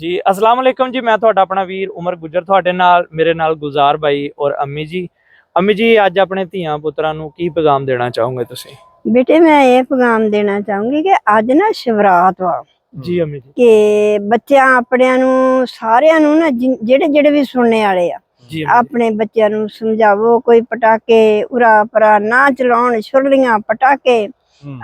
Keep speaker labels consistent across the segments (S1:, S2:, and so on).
S1: ਜੀ ਅਸਲਾਮ ਅਲੈਕਮ ਜੀ ਮੈਂ ਤੁਹਾਡਾ ਆਪਣਾ ਵੀਰ ਉਮਰ ਗੁੱਜਰ ਤੁਹਾਡੇ ਨਾਲ ਮੇਰੇ ਨਾਲ ਗੁਜ਼ਾਰ ਬਾਈ ਔਰ ਅੰਮੀ ਜੀ। ਅੰਮੀ ਜੀ ਅੱਜ ਆਪਣੇ ਧੀਆਂ ਪੁੱਤਰਾਂ ਨੂੰ ਕੀ ਪੈਗਾਮ ਦੇਣਾ ਚਾਹੋਗੇ ਤੁਸੀਂ?
S2: ਬੇਟੇ ਮੈਂ ਇਹ ਪੈਗਾਮ ਦੇਣਾ ਚਾਹੂੰਗੀ ਕਿ ਅੱਜ ਨਾ ਸ਼ਿਵਰਾਤ ਵਾ।
S1: ਜੀ ਅੰਮੀ ਜੀ।
S2: ਕਿ ਬੱਚਿਆਂ ਆਪਣਿਆਂ ਨੂੰ ਸਾਰਿਆਂ ਨੂੰ ਨਾ ਜਿਹੜੇ ਜਿਹੜੇ ਵੀ ਸੁਣਨੇ ਵਾਲੇ ਆ ਆਪਣੇ ਬੱਚਿਆਂ ਨੂੰ ਸਮਝਾਵੋ ਕੋਈ ਪਟਾਕੇ ਉਰਾ ਪਰਾ ਨਾ ਚਲਾਉਣ ਛੁਰਲੀਆਂ ਪਟਾਕੇ।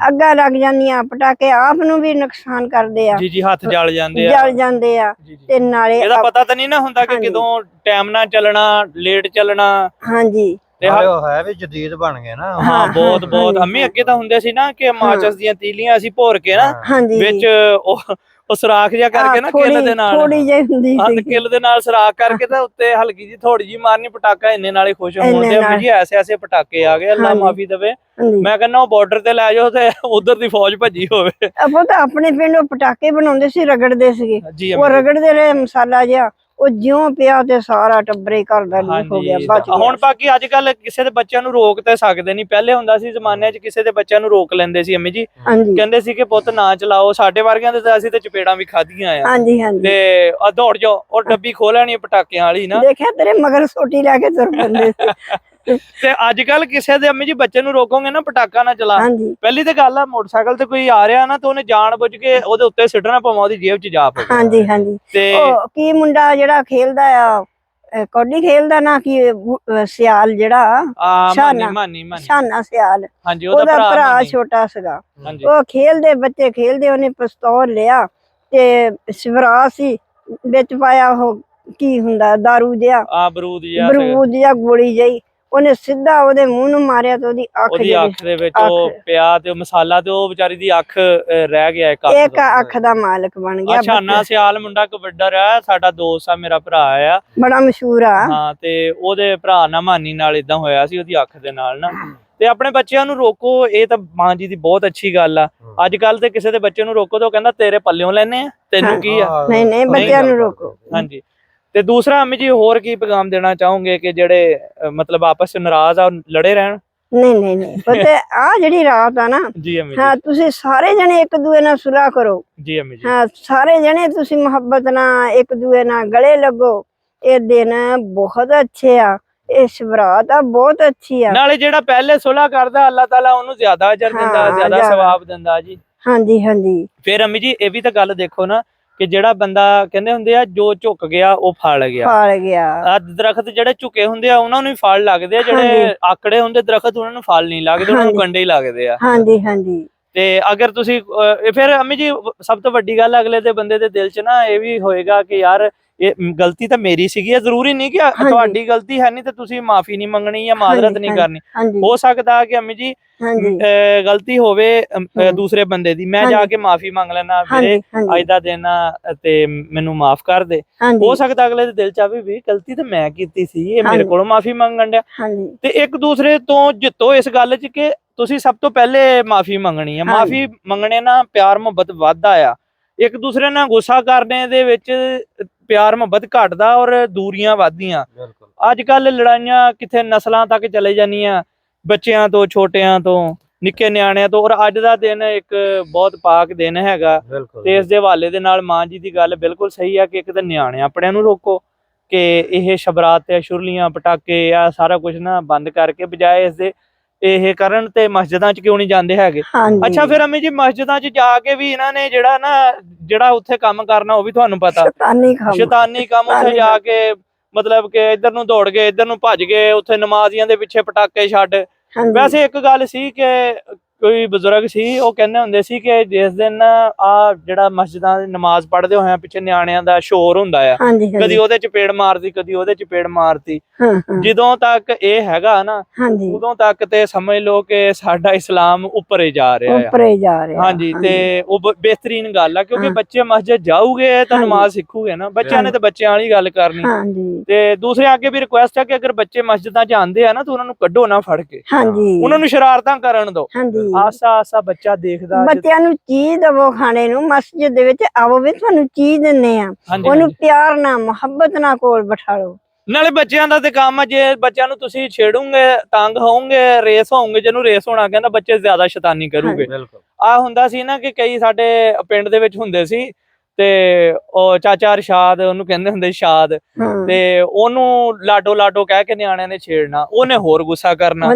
S2: ਅੱਗਾ ਲੱਗ ਜਾਂਦੀਆਂ ਪਟਾਕੇ ਆਪ ਨੂੰ ਵੀ ਨੁਕਸਾਨ ਕਰਦੇ ਆ।
S1: ਜੀ ਜੀ ਹੱਥ ਜਲ ਜਾਂਦੇ ਆ।
S2: ਜਲ ਜਾਂਦੇ ਆ। ਤੇ ਨਾਲੇ
S1: ਇਹਦਾ ਪਤਾ ਤਾਂ ਨਹੀਂ ਨਾ ਹੁੰਦਾ ਕਿ। ਕਦੋਂ ਟਾਈਮ ਨਾਲ ਚੱਲਣਾ ਲੇਟ ਚੱਲਣਾ।
S2: ਹਾਂਜੀ।
S1: ਤੇ ਹ-
S3: ਉਹ ਹੈ ਵੀ ਜਦੀਦ ਬਣ ਗਏ ਨਾ।
S1: ਹਾਂ ਬਹੁਤ ਬਹੁਤ। ਅੰਮੀ ਅੱਗੇ ਤਾਂ ਹੁੰਦੇ ਸੀ ਨਾ ਕਿ ਮਾਚਸ ਦੀਆਂ ਤੀਲੀਆਂ ਅਸੀਂ ਭੋਰ ਕੇ ਨਾ
S2: ਹਾਂਜੀ।
S1: ਵਿੱਚ ਉਹ ਉਹ ਸੁਰਾਖ ਜਿਹਾ ਕਰਕੇ ਨਾ ਕਿੱਲ ਦੇ ਨਾਲ।
S2: ਥੋੜੀ ਜਿਹੀ ਹੁੰਦੀ ਸੀ
S1: ਕਿੱਲ ਦੇ ਨਾਲ ਸੁਰਾਖ ਕਰਕੇ ਤਾਂ ਉੱਤੇ ਹਲਕੀ ਜੀ ਥੋੜੀ ਜੀ ਮਾਰਨੀ ਪਟਾਕਾ ਇੰਨੇ ਨਾਲੇ ਖੁਸ਼ ਹੁੰਦੇ ਆ। ਜੀ ਐਸੇ ਐਸੇ ਪਟਾਕੇ ਆ ਗਏ ਅੱਲਾ। ਮਾਫੀ ਦੇਵੇ। ਮੈਂ ਕਹਿੰਦਾ ਉਹ ਬਾਰਡਰ ਤੇ ਲੈ ਜਾਓ ਤੇ ਉਧਰ ਦੀ ਫੌਜ ਭੱਜੀ ਹੋਵੇ।
S2: ਆਪਾਂ ਤਾਂ ਆਪਣੇ ਪਿੰਡ ਪਟਾਕੇ ਬਣਾਉਂਦੇ ਸੀ ਰਗੜਦੇ ਸੀਗੇ। ਉਹ। ਰਗੜਦੇ ਰਹੇ ਮਸਾਲਾ ਜਿਹਾ। ਉਹ ਜਿਉਂ ਪਿਆ ਤੇ ਸਾਰਾ ਟੱਬਰੇ ਘਰ ਦਾ ਲੀਕ ਹੋ ਗਿਆ ਬਚ ਗਿਆ
S1: ਹੁਣ ਬਾਕੀ ਅੱਜ ਕੱਲ ਕਿਸੇ ਦੇ ਬੱਚਿਆਂ ਨੂੰ ਰੋਕ ਤੇ ਸਕਦੇ ਨਹੀਂ। ਪਹਿਲੇ ਹੁੰਦਾ ਸੀ ਜ਼ਮਾਨੇ 'ਚ ਕਿਸੇ ਦੇ ਬੱਚਿਆਂ ਨੂੰ ਰੋਕ ਲੈਂਦੇ ਸੀ ਅੰਮੀ ਜੀ। ਕਹਿੰਦੇ ਸੀ ਕਿ ਪੁੱਤ ਨਾ ਚਲਾਓ ਸਾਡੇ ਵਰਗਿਆਂ ਦੇ ਤਾਂ ਅਸੀਂ ਤੇ ਚਪੇੜਾਂ ਵੀ ਖਾਧੀਆਂ ਆ।
S2: ਹਾਂਜੀ ਹਾਂਜੀ।
S1: ਤੇ ਆ ਦੌੜ ਜਾਓ ਉਹ ਡੱਬੀ ਖੋਲਣੀ ਪਟਾਕਿਆਂ ਵਾਲੀ ਨਾ।
S2: ਦੇਖਿਆ ਤੇਰੇ ਮਗਰ ਸੋਟੀ ਲੈ ਕੇ ਤੁਰ ਪੈਂਦੇ ਸੀ।
S1: ਤੇ ਅੱਜ ਕੱਲ ਕਿਸੇ ਦੇ ਅੰਮੀ ਜੀ ਬੱਚੇ ਨੂੰ ਰੋਕੋਗੇ ਨਾ ਪਟਾਕਾ ਨਾ ਚਲਾ।
S2: ਹਾਂਜੀ।
S1: ਪਹਿਲੀ ਤੇ ਗੱਲ ਆ ਮੋਟਰਸਾਈਕਲ ਤੇ ਕੋਈ ਆ ਰਿਹਾ ਨਾ ਤੇ ਉਹਨੇ ਜਾਣ ਬੁੱਝ ਕੇ ਉਹਦੇ ਉੱਤੇ ਸਿੱਟਣਾ ਪਵਾਂ ਉਹਦੀ ਜੇਬ 'ਚ ਜਾ ਪਵੇ।
S2: ਹਾਂਜੀ ਹਾਂਜੀ।
S1: ਤੇ
S2: ਉਹ ਕੀ ਮੁੰਡਾ ਜਿਹੜਾ ਖੇਲਦਾ ਆ ਅਹ ਕੌਡੀ ਖੇਲਦਾ ਨਾ ਕੀ ਸਿਆਲ ਜਿਹੜਾ?
S1: ਆ ਮਾਨੀ
S2: ਸ਼ਾਨਾ।
S1: ਮਾਨੀ ਮਾਨੀ।
S2: ਸ਼ਾਨਾ ਸਿਆਲ।
S1: ਹਾਂਜੀ ਉਹਦਾ
S2: ਉਹਦਾ
S1: ਭਰਾ
S2: ਭਰਾ
S1: ਮਾਨੀ।
S2: ਛੋਟਾ ਸੀਗਾ।
S1: ਹਾਂਜੀ।
S2: ਉਹ ਖੇਲਦੇ ਬੱਚੇ ਖੇਲਦੇ ਉਹਨੇ ਪਿਸਤੌਲ ਲਿਆ ਤੇ ਸਿਵਰਾ ਸੀ ਵਿੱਚ ਪਾਇਆ ਉਹ ਕੀ ਹੁੰਦਾ दारू ਜਿਹਾ।
S1: ਆ ਬਰੂਦ ਸੀਗਾ।
S2: ਬਰੂਦ ਜਿਹਾ ਗੋਲੀ ਜਈ ਉਹਨੇ ਸਿੱਧਾ ਉਹਦੇ ਮੂੰਹ ਨੂੰ ਮਾਰਿਆ ਤੇ ਉਹਦੀ ਅੱਖ
S1: ਉਹਦੀ ਅੱਖ ਦੇ ਵਿੱਚ ਉਹ। ਪਿਆ ਤੇ ਉਹ ਮਸਾਲਾ ਤੇ ਉਹ ਵਿਚਾਰੀ ਦੀ ਅੱਖ ਰਹਿ ਗਿਆ ਇੱਕ ਅੱਖ
S2: ਇੱਕ। ਅੱਖ ਦਾ ਮਾਲਕ ਬਣ ਗਿਆ
S1: ਅੱਛਾ ਨਾ। ਸਿਆਲ ਮੁੰਡਾ ਕਬੱਡਾ ਰਿਹਾ ਸਾਡਾ ਦੋਸਤ ਆ ਮੇਰਾ ਭਰਾ ਆ
S2: ਬੜਾ ਮਸ਼ਹੂਰ ਆ
S1: ਹਾਂ ਤੇ ਉਹਦੇ ਭਰਾ ਨਾਲ ਮਾਨੀ ਨਾਲ ਇਦਾਂ ਹੋਇਆ ਸੀ ਉਹਦੀ ਅੱਖ ਦੇ ਨਾਲ ਨਾ ਤੇ ਆਪਣੇ ਬੱਚਿਆਂ ਨੂੰ ਰੋਕੋ ਇਹ ਤਾਂ ਮਾਂ ਜੀ ਦੀ ਬਹੁਤ ਅੱਛੀ ਗੱਲ ਆ ਅੱਜ ਕੱਲ ਤੇ ਕਿਸੇ ਦੇ ਬੱਚੇ ਨੂੰ ਰੋਕੋ ਤਾਂ ਉਹ ਕਹਿੰਦਾ ਤੇਰੇ ਪੱਲਿਓਂ ਲੈਨੇ ਆ ਤੈਨੂੰ। ਕੀ ਆ
S2: ਨਹੀਂ ਨਹੀਂ ਬੱਚਿਆਂ ਨੂੰ ਰੋਕੋ
S1: ਹਾਂਜੀ ਤੇ ਦੂਸਰਾ ਅੰਮੀ ਜੀ ਹੋਰ ਕੀ ਪੈਗਾਮ ਦੇਣਾ ਚਾਹੋਗੇ ਕਿ ਜਿਹੜੇ ਮਤਲਬ ਆਪਸ ਵਿੱਚ ਨਾਰਾਜ਼ ਆ ਉਹ ਲੜੇ ਰਹਿਣ?
S2: ਨਹੀਂ ਨਹੀਂ ਨਹੀਂ। ਪਤਾ ਆ ਜਿਹੜੀ ਰਾਤ ਆ ਨਾ
S1: ਜੀ ਅੰਮੀ ਜੀ।
S2: ਹਾਂ ਤੁਸੀਂ ਸਾਰੇ ਜਣੇ ਇੱਕ ਦੂਏ ਨਾਲ ਸੁਲਾਹ ਕਰੋ।
S1: ਜੀ ਅੰਮੀ ਜੀ।
S2: ਹਾਂ ਸਾਰੇ ਜਣੇ ਤੁਸੀਂ ਮੁਹੱਬਤ ਨਾਲ ਇੱਕ ਦੂਏ ਨਾਲ ਗਲੇ ਲੱਗੋ। ਇਹ ਦਿਨ ਬਹੁਤ ਅੱਛੇ ਆ। ਇਹ ਸ਼ਿਵਰਾਤ ਆ ਬਹੁਤ ਅੱਛੀ ਆ।
S1: ਨਾਲੇ ਜਿਹੜਾ ਪਹਿਲੇ ਸੁਲ੍ਹਾ ਕਰਦਾ ਅੱਲਾਹ ਤਾਲਾ ਉਹਨੂੰ ਜ਼ਿਆਦਾ ਅਜਰ ਦਿੰਦਾ
S2: ਹਾਂ,
S1: ਜ਼ਿਆਦਾ
S2: ਜ਼ਿਆਦਾ।
S1: ਸਵਾਬ ਦਿੰਦਾ ਜੀ।
S2: ਹਾਂਜੀ ਹਾਂਜੀ।
S1: ਫਿਰ ਅੰਮੀ ਜੀ ਇਹ ਵੀ ਤਾਂ ਗੱਲ ਦੇਖੋ ਨਾ ਕਿ ਜਿਹੜਾ ਬੰਦਾ ਕਹਿੰਦੇ ਹੁੰਦੇ ਆ ਜੋ ਝੁਕ ਗਿਆ ਉਹ ਫਲ ਗਿਆ
S2: ਫਾਲ ਗਿਆ
S1: ਆ ਦਰਖਤ ਜਿਹੜੇ ਝੁਕੇ ਹੁੰਦੇ ਆ ਉਹਨਾਂ ਨੂੰ ਹੀ ਫਲ ਲੱਗਦੇ ਆ ਜਿਹੜੇ। ਆਕੜੇ ਹੁੰਦੇ ਦਰਖਤ ਉਹਨਾਂ ਨੂੰ ਫਲ ਨਹੀਂ ਲੱਗਦੇ ਉਹਨਾਂ ਨੂੰ। ਕੰਡੇ ਹੀ ਲੱਗਦੇ ਆ
S2: ਹਾਂਜੀ ਹਾਂਜੀ
S1: ਤੇ ਅਗਰ ਤੁਸੀਂ ਫਿਰ ਅੰਮੀ ਜੀ ਸਭ ਤੋਂ ਵੱਡੀ ਗੱਲ ਅਗਲੇ ਦੇ ਬੰਦੇ ਦੇ ਦਿਲ 'ਚ ਨਾ ਇਹ ਵੀ ਹੋਏਗਾ ਕਿ ਯਾਰ ਇਹ ਗਲਤੀ ਤਾਂ ਮੇਰੀ ਸੀਗੀ ਇਹ ਜ਼ਰੂਰੀ ਨਹੀਂ ਕਿ। ਤੁਹਾਡੀ ਗਲਤੀ ਹੈ ਨਹੀਂ ਤੇ ਤੁਸੀਂ ਮਾਫੀ ਨਹੀਂ ਮੰਗਣੀ ਜਾਂ ਮਾਜ਼ਰਤ ਨਹੀਂ। ਕਰਨੀ ਹੋ ਸਕਦਾ ਕਿ ਅੰਮੀ ਜੀ ਗਲਤੀ ਹੋਵੇ। ਦੂਸਰੇ ਬੰਦੇ ਦੀ ਮੈਂ ਜਾ। ਕੇ ਮਾਫੀ ਮੰਗ ਲੈਣਾ ਵੀਰੇ ਅੱਜ ਦਾ ਦਿਨ ਆ ਤੇ ਮੈਨੂੰ ਮਾਫ ਕਰ ਦੇ ਹੋ ਸਕਦਾ ਅਗਲੇ ਦੇ ਦਿਲ ਚ ਆਵੇ ਵੀ ਗਲਤੀ ਤਾਂ ਮੈਂ ਕੀਤੀ ਸੀ ਇਹ ਮੇਰੇ। ਕੋਲੋਂ ਮਾਫੀ ਮੰਗਣ ਡਿਆ ਤੇ ਇੱਕ ਦੂਸਰੇ ਤੋਂ ਜਿੱਤੋ ਇਸ ਗੱਲ 'ਚ ਕਿ ਤੁਸੀਂ ਸਭ ਤੋਂ ਪਹਿਲੇ ਮਾਫੀ ਮੰਗਣੀ ਹੈ। ਮਾਫੀ ਮੰਗਣੇ ਨਾਲ ਪਿਆਰ ਮੁਹੱਬਤ ਵੱਧਦਾ ਆ ਇੱਕ ਦੂਸਰੇ ਨਾਲ ਗੁੱਸਾ ਕਰਨੇ ਦੇ ਵਿੱਚ ਪਿਆਰ ਮੁਹੱਬਤ ਘਟਦਾ ਔਰ ਦੂਰੀਆਂ ਵੱਧਦੀਆਂ। ਅੱਜ ਕੱਲ ਲੜਾਈਆਂ ਕਿੱਥੇ ਨਸਲਾਂ ਤੱਕ ਚਲੇ ਜਾਂਦੀਆਂ ਬੱਚਿਆਂ ਤੋਂ ਛੋਟਿਆਂ ਤੋਂ ਨਿੱਕੇ ਨਿਆਣਿਆਂ ਤੋਂ ਔਰ ਅੱਜ ਦਾ ਦਿਨ ਇੱਕ ਬਹੁਤ ਪਾਕ ਦਿਨ ਹੈਗਾ। ਤੇ ਇਸ ਦੇ ਹਵਾਲੇ ਦੇ ਨਾਲ ਮਾਂ ਜੀ ਦੀ ਗੱਲ ਬਿਲਕੁਲ ਸਹੀ ਆ ਕਿ ਇੱਕ ਤਾਂ ਨਿਆਣੇ ਆਪਣਿਆਂ ਨੂੰ ਰੋਕੋ ਕਿ ਇਹ ਸ਼ਬਰਾਤ ਤੇ ਸ਼ੁਰਲੀਆਂ ਪਟਾਕੇ ਆ ਸਾਰਾ ਕੁਝ ਨਾ ਬੰਦ ਕਰਕੇ ਬਜਾਏ ਇਸ ਦੇ ਇਹ ਕਰਨ ਤੇ ਮਸਜਿਦਾਂ 'ਚ ਕਿਉਂ ਨਹੀਂ ਜਾਂਦੇ ਹੈਗੇ? ਅੱਛਾ ਫਿਰ ਅਮੀ ਜੀ ਮਸਜਿਦਾਂ 'ਚ ਜਾ ਕੇ ਵੀ ਇਹਨਾਂ ਨੇ ਜਿਹੜਾ ਨਾ ਜਿਹੜਾ ਉੱਥੇ ਕੰਮ ਕਰਨਾ ਉਹ ਵੀ ਤੁਹਾਨੂੰ ਪਤਾ।
S2: ਸ਼ੈਤਾਨੀ ਕੰਮ।
S1: ਸ਼ੈਤਾਨੀ ਕੰਮ ਉੱਥੇ ਜਾ ਕੇ ਮਤਲਬ ਕਿ ਇੱਧਰ ਨੂੰ ਦੌੜ ਗਏ ਇੱਧਰ ਨੂੰ ਭੱਜ ਗਏ ਉੱਥੇ ਨਮਾਜ਼ੀਆਂ ਦੇ ਪਿੱਛੇ ਪਟਾਕੇ ਛੱਡ। ਵੈਸੇ ਇੱਕ ਗੱਲ ਸੀ ਕਿ ਕੋਈ ਬਜ਼ੁਰਗ ਸੀ ਉਹ ਕਹਿੰਦੇ ਹੁੰਦੇ ਸੀ ਕਿ ਜਿਸ ਦਿਨ ਆ ਜਿਹੜਾ ਮਸਜਿਦਾਂ ਦੀ ਨਮਾਜ਼ ਪੜ੍ਹਦੇ ਹੋਇਆ ਪਿੱਛੇ ਨਿਆਣਿਆਂ ਦਾ ਸ਼ੋਰ ਹੁੰਦਾ ਆ। ਕਦੀ ਉਹਦੇ ਚ ਪੇੜ ਮਾਰਦੀ ਕਦੀ ਉਹਦੇ ਚ ਪੇੜ ਮਾਰਦੀ।
S2: ਹਾਂ, ਹਾਂ,
S1: ਜਦੋਂ ਤੱਕ ਇਹ ਹੈਗਾ ਨਾ ਉਦੋਂ ਤੱਕ ਤੇ ਸਮਝ ਲਓ ਕਿ ਸਾਡਾ ਇਸਲਾਮ ਉੱਪਰ ਹੀ ਜਾ ਰਿਹਾ ਆ।
S2: ਉੱਪਰੇ ਜਾ ਰਿਹਾ।
S1: ਹਾਂਜੀ ਤੇ ਉਹ ਬਿਹਤਰੀਨ ਗੱਲ ਆ ਕਿਉਂਕਿ
S2: ਹਾਂ।
S1: ਬੱਚੇ ਮਸਜਿਦ ਜਾਊਗੇ ਤਾਂ। ਨਮਾਜ਼ ਸਿੱਖੂਗੇ ਨਾ। ਬੱਚਿਆਂ ਨੇ। ਤਾਂ ਬੱਚਿਆਂ ਵਾਲੀ ਗੱਲ ਕਰਨੀ। ਤੇ ਦੂਸਰੇ ਅੱਗੇ ਵੀ ਰਿਕੁਐਸਟ ਹੈ ਕਿ ਅਗਰ ਬੱਚੇ ਮਸਜਿਦਾਂ 'ਚ ਆਉਂਦੇ ਆ ਨਾ ਤਾਂ ਉਹਨਾਂ ਨੂੰ ਕੱਢੋ ਨਾ ਫੜ ਕੇ।
S2: ਹਾਂਜੀ।
S1: ਉਹਨਾਂ ਨੂੰ ਸ਼ਰਾਰਤਾਂ ਕਰਨ ਦਿਓ
S2: ਹਾਂਜੀ।
S1: ਆਸਾ ਆਸਾ ਬੱਚਾ ਦੇਖਦਾ
S2: ਬੱਚਿਆਂ ਨੂੰ ਚੀਜ਼ ਦਵੋ ਖਾਣੇ ਨੂੰ ਮਸਜਿਦ ਦੇ ਵਿੱਚ ਆਵੋ ਵੀ ਤੁਹਾਨੂੰ ਚੀਜ਼ ਦਿੰਨੇ ਆ। ਉਹਨੂੰ। ਪਿਆਰ ਨਾਲ ਮੁਹੱਬਤ ਨਾਲ ਕੋਲ ਬਿਠਾ ਲਓ
S1: ਨਾਲੇ ਬੱਚਿਆਂ ਦਾ ਤੇ ਕੰਮ ਆ ਜੇ ਬੱਚਿਆਂ ਨੂੰ ਤੁਸੀਂ ਛੇੜੋਗੇ ਤੰਗ ਹੋਵੋਗੇ ਰੇਸ ਹੋਵੋਗੇ ਜਿਹਨੂੰ ਰੇਸ ਹੋਣਾ ਕਹਿੰਦਾ ਬੱਚੇ ਜ਼ਿਆਦਾ ਸ਼ੈਤਾਨੀ ਕਰੂਗੇ।
S3: ਬਿਲਕੁਲ।
S1: ਆ ਹੁੰਦਾ ਸੀ ਨਾ ਕਿ ਕਈ ਸਾਡੇ ਪਿੰਡ ਦੇ ਵਿੱਚ ਹੁੰਦੇ ਸੀ ਤੇ ਉਹ ਚਾਚਾ ਰਸ਼ਾਦ ਉਹਨੂੰ ਕਹਿੰਦੇ ਹੁੰਦੇ ਸ਼ਾਦ ਤੇ ਉਹਨੂੰ ਲਾਡੋ ਲਾਡੋ ਕਹਿ ਕੇ ਨਿਆਣਿਆਂ ਨੇ ਛੇੜਨਾ ਉਹਨੇ ਹੋਰ ਗੁੱਸਾ ਕਰਨਾ।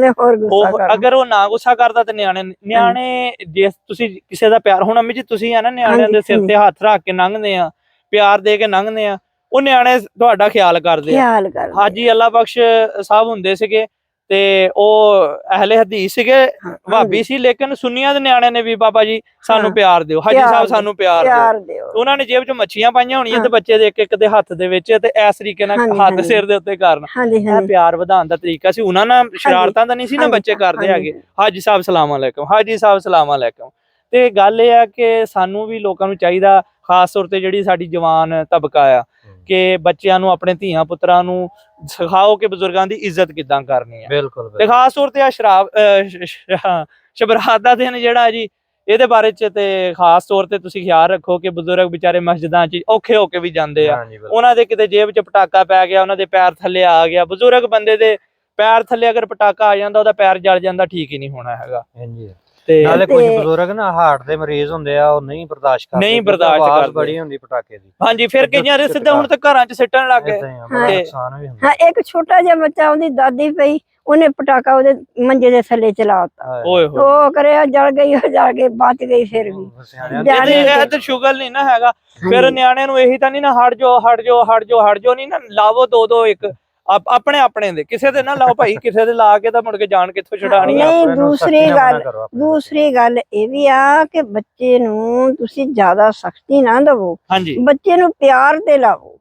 S1: ਉਹ ਅਗਰ ਉਹ ਨਾ ਗੁੱਸਾ ਕਰਦਾ ਤੇ ਨਿਆਣੇ ਨਿਆਣੇ ਜੇ ਤੁਸੀਂ ਕਿਸੇ ਦਾ ਪਿਆਰ ਹੁਣ ਅੰਮੀ ਜੀ ਤੁਸੀਂ ਆ ਨਾ ਨਿਆਣਿਆਂ ਦੇ ਸਿਰ ਤੇ ਹੱਥ ਰੱਖ ਕੇ ਲੰਘਦੇ ਆ ਪਿਆਰ ਦੇ ਕੇ ਲੰਘਦੇ ਆ ਉਹ ਨਿਆਣੇ ਤੁਹਾਡਾ ਖਿਆਲ ਕਰਦੇ ਆ।
S2: ਖਿਆਲ ਕਰ
S1: ਹਾਜੀ ਅੱਲਾ ਬਖਸ਼ ਸਾਹਿਬ ਹੁੰਦੇ ਸੀਗੇ ਤੇ ਉਹ ਅਹਲੇ ਹਦੀਸ ਸੀਗੇ ਭਾਬੀ ਸੀ ਲੇਕਿਨ ਸੁਨੀਆਂ ਦੇ ਨਿਆਣਿਆਂ ਨੇ ਵੀ ਬਾਬਾ ਜੀ ਸਾਨੂੰ। ਪਿਆਰ ਦਿਓ। ਹਾਜੀ ਸਾਹਿਬ ਸਾਨੂੰ ਪਿਆਰ ਦਿਓ। ਉਹਨਾਂ ਨੇ ਜੇਬ 'ਚ ਮੱਛੀਆਂ ਪਾਈਆਂ ਹੋਣੀਆਂ ਤੇ। ਬੱਚੇ ਦੇ ਇੱਕ ਇੱਕ ਦੇ ਹੱਥ ਦੇ ਵਿੱਚ ਤੇ ਇਸ ਤਰੀਕੇ ਨਾਲ ਹੱਥ। ਸਿਰ ਦੇ ਉੱਤੇ ਕਰਨ। ਇਹ ਪਿਆਰ ਵਧਾਉਣ ਦਾ ਤਰੀਕਾ ਸੀ। ਉਹਨਾਂ ਨਾਲ ਸ਼ਰਾਰਤਾਂ ਤਾਂ ਨਹੀਂ ਸੀ ਨਾ ਬੱਚੇ ਕਰਦੇ ਹੈਗੇ। ਹਾਜੀ ਸਾਹਿਬ ਸਲਾਮ ਅਲੈਕਮ। ਹਾਜੀ ਸਾਹਿਬ ਸਲਾਮ ਅਲੈਕਮ। ਤੇ ਗੱਲ ਇਹ ਆ ਕਿ ਸਾਨੂੰ ਵੀ ਲੋਕਾਂ ਨੂੰ ਚਾਹੀਦਾ ਖਾਸ ਤੌਰ ਤੇ ਜਿਹੜੀ ਸਾਡੀ ਜਵਾਨ ਤਬਕਾ ਆ ਕਿ ਬੱਚਿਆਂ ਨੂੰ ਆਪਣੇ ਧੀਆਂ ਪੁੱਤਰਾਂ ਨੂੰ ਸਿਖਾਓ ਕਿ ਬਜ਼ੁਰਗਾਂ ਦੀ ਇੱਜ਼ਤ ਕਿੱਦਾਂ ਕਰਨੀ ਹੈ
S3: ਬਿਲਕੁਲ
S1: ਤੇ ਖਾਸ ਤੌਰ ਤੇ ਆ ਸ਼ਰਾਬ ਸ਼ਬਰਾਤ ਦਾ ਦਿਨ ਜਿਹੜਾ ਜੀ ਇਹਦੇ ਬਾਰੇ ਚ ਤੇ ਖਾਸ ਤੌਰ ਤੇ ਤੁਸੀਂ ਖਿਆਲ ਰੱਖੋ ਕਿ ਬਜ਼ੁਰਗ ਵਿਚਾਰੇ ਮਸਜਿਦਾਂ 'ਚ ਔਖੇ ਹੋ ਕੇ ਵੀ ਜਾਂਦੇ ਆ। ਉਹਨਾਂ ਦੇ ਕਿਤੇ ਜੇਬ 'ਚ ਪਟਾਕਾ ਪੈ ਗਿਆ ਉਹਨਾਂ ਦੇ ਪੈਰ ਥੱਲੇ ਆ ਗਿਆ। ਬਜ਼ੁਰਗ ਬੰਦੇ ਦੇ ਪੈਰ ਥੱਲੇ ਅਗਰ ਪਟਾਕਾ ਆ ਜਾਂਦਾ ਉਹਦਾ ਪੈਰ ਜਲ ਜਾਂਦਾ ਠੀਕ ਹੀ ਨਹੀਂ ਹੋਣਾ ਹੈਗਾ।
S3: ਹਾਂਜੀ।
S1: ਤੇ
S3: ਨਾਲੇ ਕੁਝ
S2: ਤੇ-
S3: ਬਜ਼ੁਰਗ ਨਾ ਹਾਰਟ ਦੇ ਮਰੀਜ਼ ਹੁੰਦੇ ਆ ਉਹ ਨਹੀਂ ਬਰਦਾਸ਼ਤ ਕਰਦੇ
S1: ਨਹੀਂ
S3: ਕਿਉਂਕਿ
S1: ਬਰਦਾਸ਼ਤ
S3: ਆਵਾਜ਼
S1: ਕਰਦੇ।
S3: ਬੜੀ ਹੁੰਦੀ ਪਟਾਕੇ ਦੀ।
S1: ਹਾਂਜੀ ਫਿਰ ਕਈਆਂ ਦੇ ਸਿੱਧਾ ਹੁਣ ਤਾਂ ਘਰਾਂ 'ਚ ਸਿੱਟਣ ਲੱਗ ਗਏ।
S3: ਏਦਾਂ ਹੀ ਆ, ਬੜਾ
S1: ਤੇ-
S3: ਨੁਕਸਾਨ ਵੀ ਹੁੰਦਾ।
S2: ਹਾਂ ਇੱਕ ਛੋਟਾ ਜਿਹਾ ਬੱਚਾ ਉਹਦੀ ਦਾਦੀ ਪਈ ਉਹਨੇ ਪਟਾਕਾ ਉਹਦੇ ਮੰਜੇ ਦੇ ਥੱਲੇ ਚਲਾਤਾ
S3: ਹਾਂ।
S1: ਓਏ ਹੋਏ।
S2: ਉਹ ਕਰਿਆ ਜਲ ਗਈ ਉਹ ਜਲ ਗਈ ਬਚ ਗਈ ਫਿਰ ਵੀ।
S3: ਸਿਆਣਿਆਂ
S2: ਜਾਣੇ
S3: ਦੇ-
S1: ਇਹਦੇ ਇਹ ਤੇ ਸ਼ੁਗਰ ਨਹੀਂ ਨਾ ਹੈਗਾ। ਫਿਰ ਨਿਆਣਿਆਂ ਨੂੰ ਇਹੀ ਤਾਂ ਨਹੀਂ ਨਾ ਹਟ ਜਾਓ ਹਟ ਜਾਓ ਹਟ ਜਾਓ ਹਟ ਜਾਓ ਨਹੀਂ ਨਾ ਲਾਵੋ ਦੋ ਦੋ ਇੱਕ। ਆਪਣੇ ਆਪਣੇ ਦੇ। ਕਿਸੇ ਦੇ ਨਾ ਲਾਓ ਭਾਈ ਕਿਸੇ ਦੇ ਲਾ ਕੇ ਤਾਂ ਮੁੜ ਕੇ ਜਾਣ ਕਿੱਥੋਂ ਛਡਾਣੀ ਆ।
S2: ਨਹੀਂ, ਦੂਸਰੀ ਗੱਲ-। ਦੂਸਰੀ ਗੱਲ ਇਹ ਵੀ ਆ ਕਿ ਬੱਚੇ ਨੂੰ ਤੁਸੀਂ ਜ਼ਿਆਦਾ ਸਖਤੀ ਨਾ ਦਿਵੋ।
S1: ਹਾਂਜੀ।
S2: ਬੱਚੇ ਨੂੰ ਪਿਆਰ ਤੇ ਲਾਓ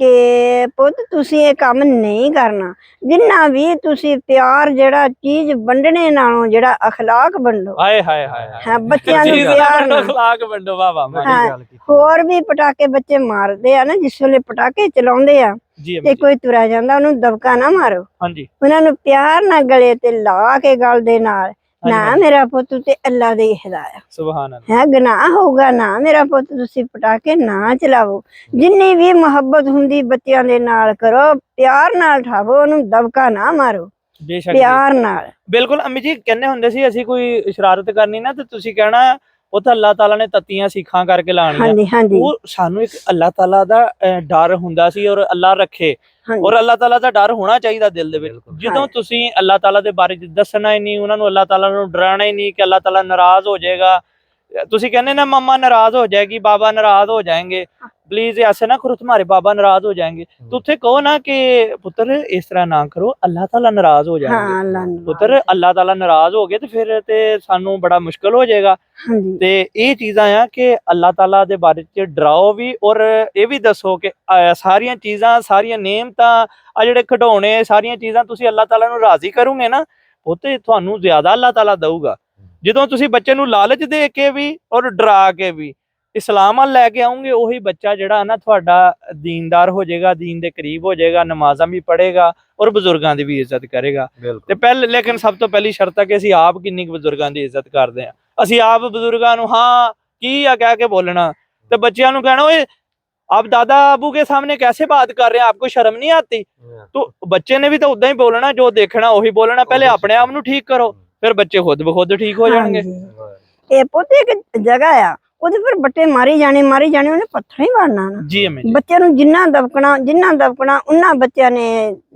S2: ਕਿ ਪੁੱਤ ਤੁਸੀਂ ਇਹ ਕੰਮ ਨਹੀਂ ਕਰਨਾ। ਜਿੰਨਾ ਵੀ ਤੁਸੀਂ ਪਿਆਰ ਜਿਹੜਾ ਚੀਜ਼ ਵੰਡਣੇ ਨਾਲੋਂ ਜਿਹੜਾ ਅਖਲਾਕ ਵੰਡੋ।
S1: ਹਾਏ ਹਾਏ ਹਾਏ
S2: ਹਾਂ ਬੱਚਿਆਂ ਨੂੰ ਪਿਆਰ ਨਾਲ।
S1: ਅਖਲਾਕ ਵੰਡੋ ਵਾਹ
S3: ਬੜੀ
S2: ਹਾਂ,
S3: ਗੱਲ ਕੀਤੀ।
S2: ਹੋਰ ਵੀ ਪਟਾਕੇ ਬੱਚੇ ਮਾਰਦੇ ਆ ਨਾ ਜਿਸ ਵੇਲੇ ਪਟਾਕੇ ਚਲਾਉਂਦੇ ਆ ਤੇ ਕੋਈ ਤੁਰਿਆ ਜਾਂਦਾ ਉਹਨੂੰ ਦਬਕਾ ਨਾ ਮਾਰੋ।
S1: ਹਾਂਜੀ।
S2: ਉਹਨਾਂ ਨੂੰ ਪਿਆਰ ਨਾਲ ਗਲੇ ਤੇ ਲਾ ਕੇ ਗਲ ਦੇ ਨਾਲ। ਨਾ। ਮੇਰਾ ਪੁੱਤ ਤੇ ਅੱਲਾ ਦੇ ਹਦਾਇਆ
S1: ਸੁਭਾਨ ਅੱਲਾਹ
S2: ਹੈ ਗੁਨਾਹ ਹੋਊਗਾ ਨਾ ਮੇਰਾ ਪੁੱਤ ਤੁਸੀਂ ਪਟਾਕੇ ਨਾ ਚਲਾਵੋ। ਜਿੰਨੀ ਵੀ ਮੁਹੱਬਤ ਹੁੰਦੀ ਬੱਚਿਆਂ ਦੇ ਨਾਲ ਕਰੋ ਪਿਆਰ ਨਾਲ ਠਾਵੋ ਉਹਨੂੰ ਦਬਕਾ ਨਾ ਮਾਰੋ।
S1: ਬੇਸ਼ੱਕ।
S2: ਪਿਆਰ ਨਾਲ।
S1: ਬਿਲਕੁਲ ਅੰਮੀ ਜੀ ਕਹਿੰਦੇ ਹੁੰਦੇ ਸੀ ਅਸੀਂ ਕੋਈ ਸ਼ਰਾਰਤ ਕਰਨੀ ਨਾ ਤੇ ਤੁਸੀਂ ਕਹਿਣਾ ਉਹ ਤਾਂ ਅੱਲਾਹ ਤਾਲਾ ਨੇ ਤਤੀਆਂ ਸਿੱਖਾਂ ਕਰਕੇ ਲਾਣੀਆਂ।
S2: ਹਾਂਜੀ ਹਾਂਜੀ।
S1: ਉਹ ਸਾਨੂੰ ਇੱਕ ਅੱਲਾਹ ਤਾਲਾ ਦਾ ਡਰ ਹੁੰਦਾ ਸੀ ਔਰ ਅੱਲਾਹ ਰੱਖੇ। ਔਰ ਅੱਲਾਹ ਤਾਲਾ ਦਾ ਡਰ ਹੋਣਾ ਚਾਹੀਦਾ ਦਿਲ ਦੇ ਵਿੱਚ
S3: ਬਿਲਕੁਲ।
S1: ਜਦੋਂ। ਤੁਸੀਂ ਅੱਲਾਹ ਤਾਲਾ ਦੇ ਬਾਰੇ ਚ ਦੱਸਣਾ ਹੀ ਨਹੀਂ ਉਹਨਾਂ ਨੂੰ ਅੱਲਾਹ ਤਾਲਾ ਨੂੰ ਡਰਾਣਾ ਹੀ ਨਹੀਂ ਕਿ ਅੱਲਾਹ ਤਾਲਾ ਨਾਰਾਜ਼ ਹੋ ਜਾਏਗਾ ਤੁਸੀਂ ਕਹਿੰਦੇ ना मम्मा नाराज हो जाएगी बाबा नाराज हो जाएंगे प्लीज ऐसे ना करो तुम्हारे बाबा नाराज हो जाएंगे तो उसे कहो ना कि पुत्र इस तरह ना करो अल्लाह ताला नाराज हो जाएंगे पुत्र अल्लाह ताला नाराज हो गए तो फिर ते सानू बड़ा मुश्किल हो
S2: जाएगा
S1: ਤੇ ਇਹ ਚੀਜ਼ਾਂ ਆ ਕਿ ਅੱਲਾਹ ਤਾਲਾ ਦੇ ਬਾਰੇ ਚ ਡਰਾਓ ਵੀ ਔਰ ਇਹ ਵੀ ਦੱਸੋ ਕਿ ਸਾਰੀਆਂ ਚੀਜ਼ਾਂ ਸਾਰੀਆਂ ਨੇਮਤਾਂ ਆ ਜਿਹੜੇ ਖਡਾਉਣੇ ਸਾਰੀਆਂ ਚੀਜ਼ਾਂ ਤੁਸੀਂ ਅੱਲਾਹ ਤਾਲਾ ਨੂੰ ਰਾਜ਼ੀ ਕਰੋਗੇ ਨਾ ਉਹ ਤੇ ਤੁਹਾਨੂੰ ਜ਼ਿਆਦਾ ਅੱਲਾਹ ਤਾਲਾ ਦਊਗਾ ਜਦੋਂ ਤੁਸੀਂ ਬੱਚੇ ਨੂੰ ਲਾਲਚ ਦੇ ਕੇ ਵੀ ਔਰ ਡਰਾ ਕੇ ਵੀ ਇਸਲਾਮ ਵੱਲ ਲੈ ਕੇ ਆਉਂਗੇ ਉਹੀ ਬੱਚਾ ਜਿਹੜਾ ਨਾ ਤੁਹਾਡਾ ਦੀਨਦਾਰ ਹੋ ਜਾਏਗਾ ਦੀਨ ਦੇ ਕਰੀਬ ਹੋ ਜਾਏਗਾ ਨਮਾਜ਼ਾਂ ਵੀ ਪੜ੍ਹੇਗਾ ਔਰ ਬਜ਼ੁਰਗਾਂ ਦੀ ਵੀ ਇੱਜ਼ਤ ਕਰੇਗਾ
S3: ਬਿਲਕੁਲ
S1: ਤੇ ਪਹਿਲੇ ਲੇਕਿਨ ਸਭ ਤੋਂ ਪਹਿਲੀ ਸ਼ਰਤ ਹੈ ਕਿ ਅਸੀਂ ਆਪ ਕਿੰਨੀ ਕੁ ਬਜ਼ੁਰਗਾਂ ਦੀ ਇੱਜ਼ਤ ਕਰਦੇ ਹਾਂ ਅਸੀਂ ਆਪ ਬਜ਼ੁਰਗਾਂ ਨੂੰ ਹਾਂ ਕੀ ਆ ਕਹਿ ਕੇ ਬੋਲਣਾ ਤੇ ਬੱਚਿਆਂ ਨੂੰ ਕਹਿਣਾ ਓਏ ਆਪ ਦਾਦਾ ਅਬੂ के सामने कैसे बात कर रहे हैं आपको शर्म नहीं आती तो ਬੱਚੇ ਨੇ ਵੀ ਤਾਂ ਉਦਾਂ ਹੀ ਬੋਲਣਾ ਜੋ ਦੇਖਣਾ ਉਹੀ ਬੋਲਣਾ ਪਹਿਲੇ
S3: ਉਹੀ
S1: ਆਪਣੇ ਆਪ ਨੂੰ ਠੀਕ ਕਰੋ ਫਿਰ ਬੱਚੇ ਖੁਦ ਬਖੁਦ ਠੀਕ ਹੋ ਜਾਣਗੇ।
S2: ਇਹ ਪੁੱਤ ਇੱਕ ਜਗ੍ਹਾ ਆ ਉਹਦੇ ਪਰ ਬੱਟੇ ਮਾਰੀ ਜਾਣੇ ਮਾਰੀ ਜਾਣੇ ਉਹਨੇ ਪੱਥਰ ਹੀ ਮਾਰਨਾ ਨਾ।
S1: ਜੀ ਅਮੀ ਜੀ।
S2: ਬੱਚਿਆਂ ਨੂੰ ਜਿੰਨਾ ਦਬਕਣਾ ਜਿੰਨਾ ਦਬਕਣਾ ਉਹਨਾਂ ਬੱਚਿਆਂ ਨੇ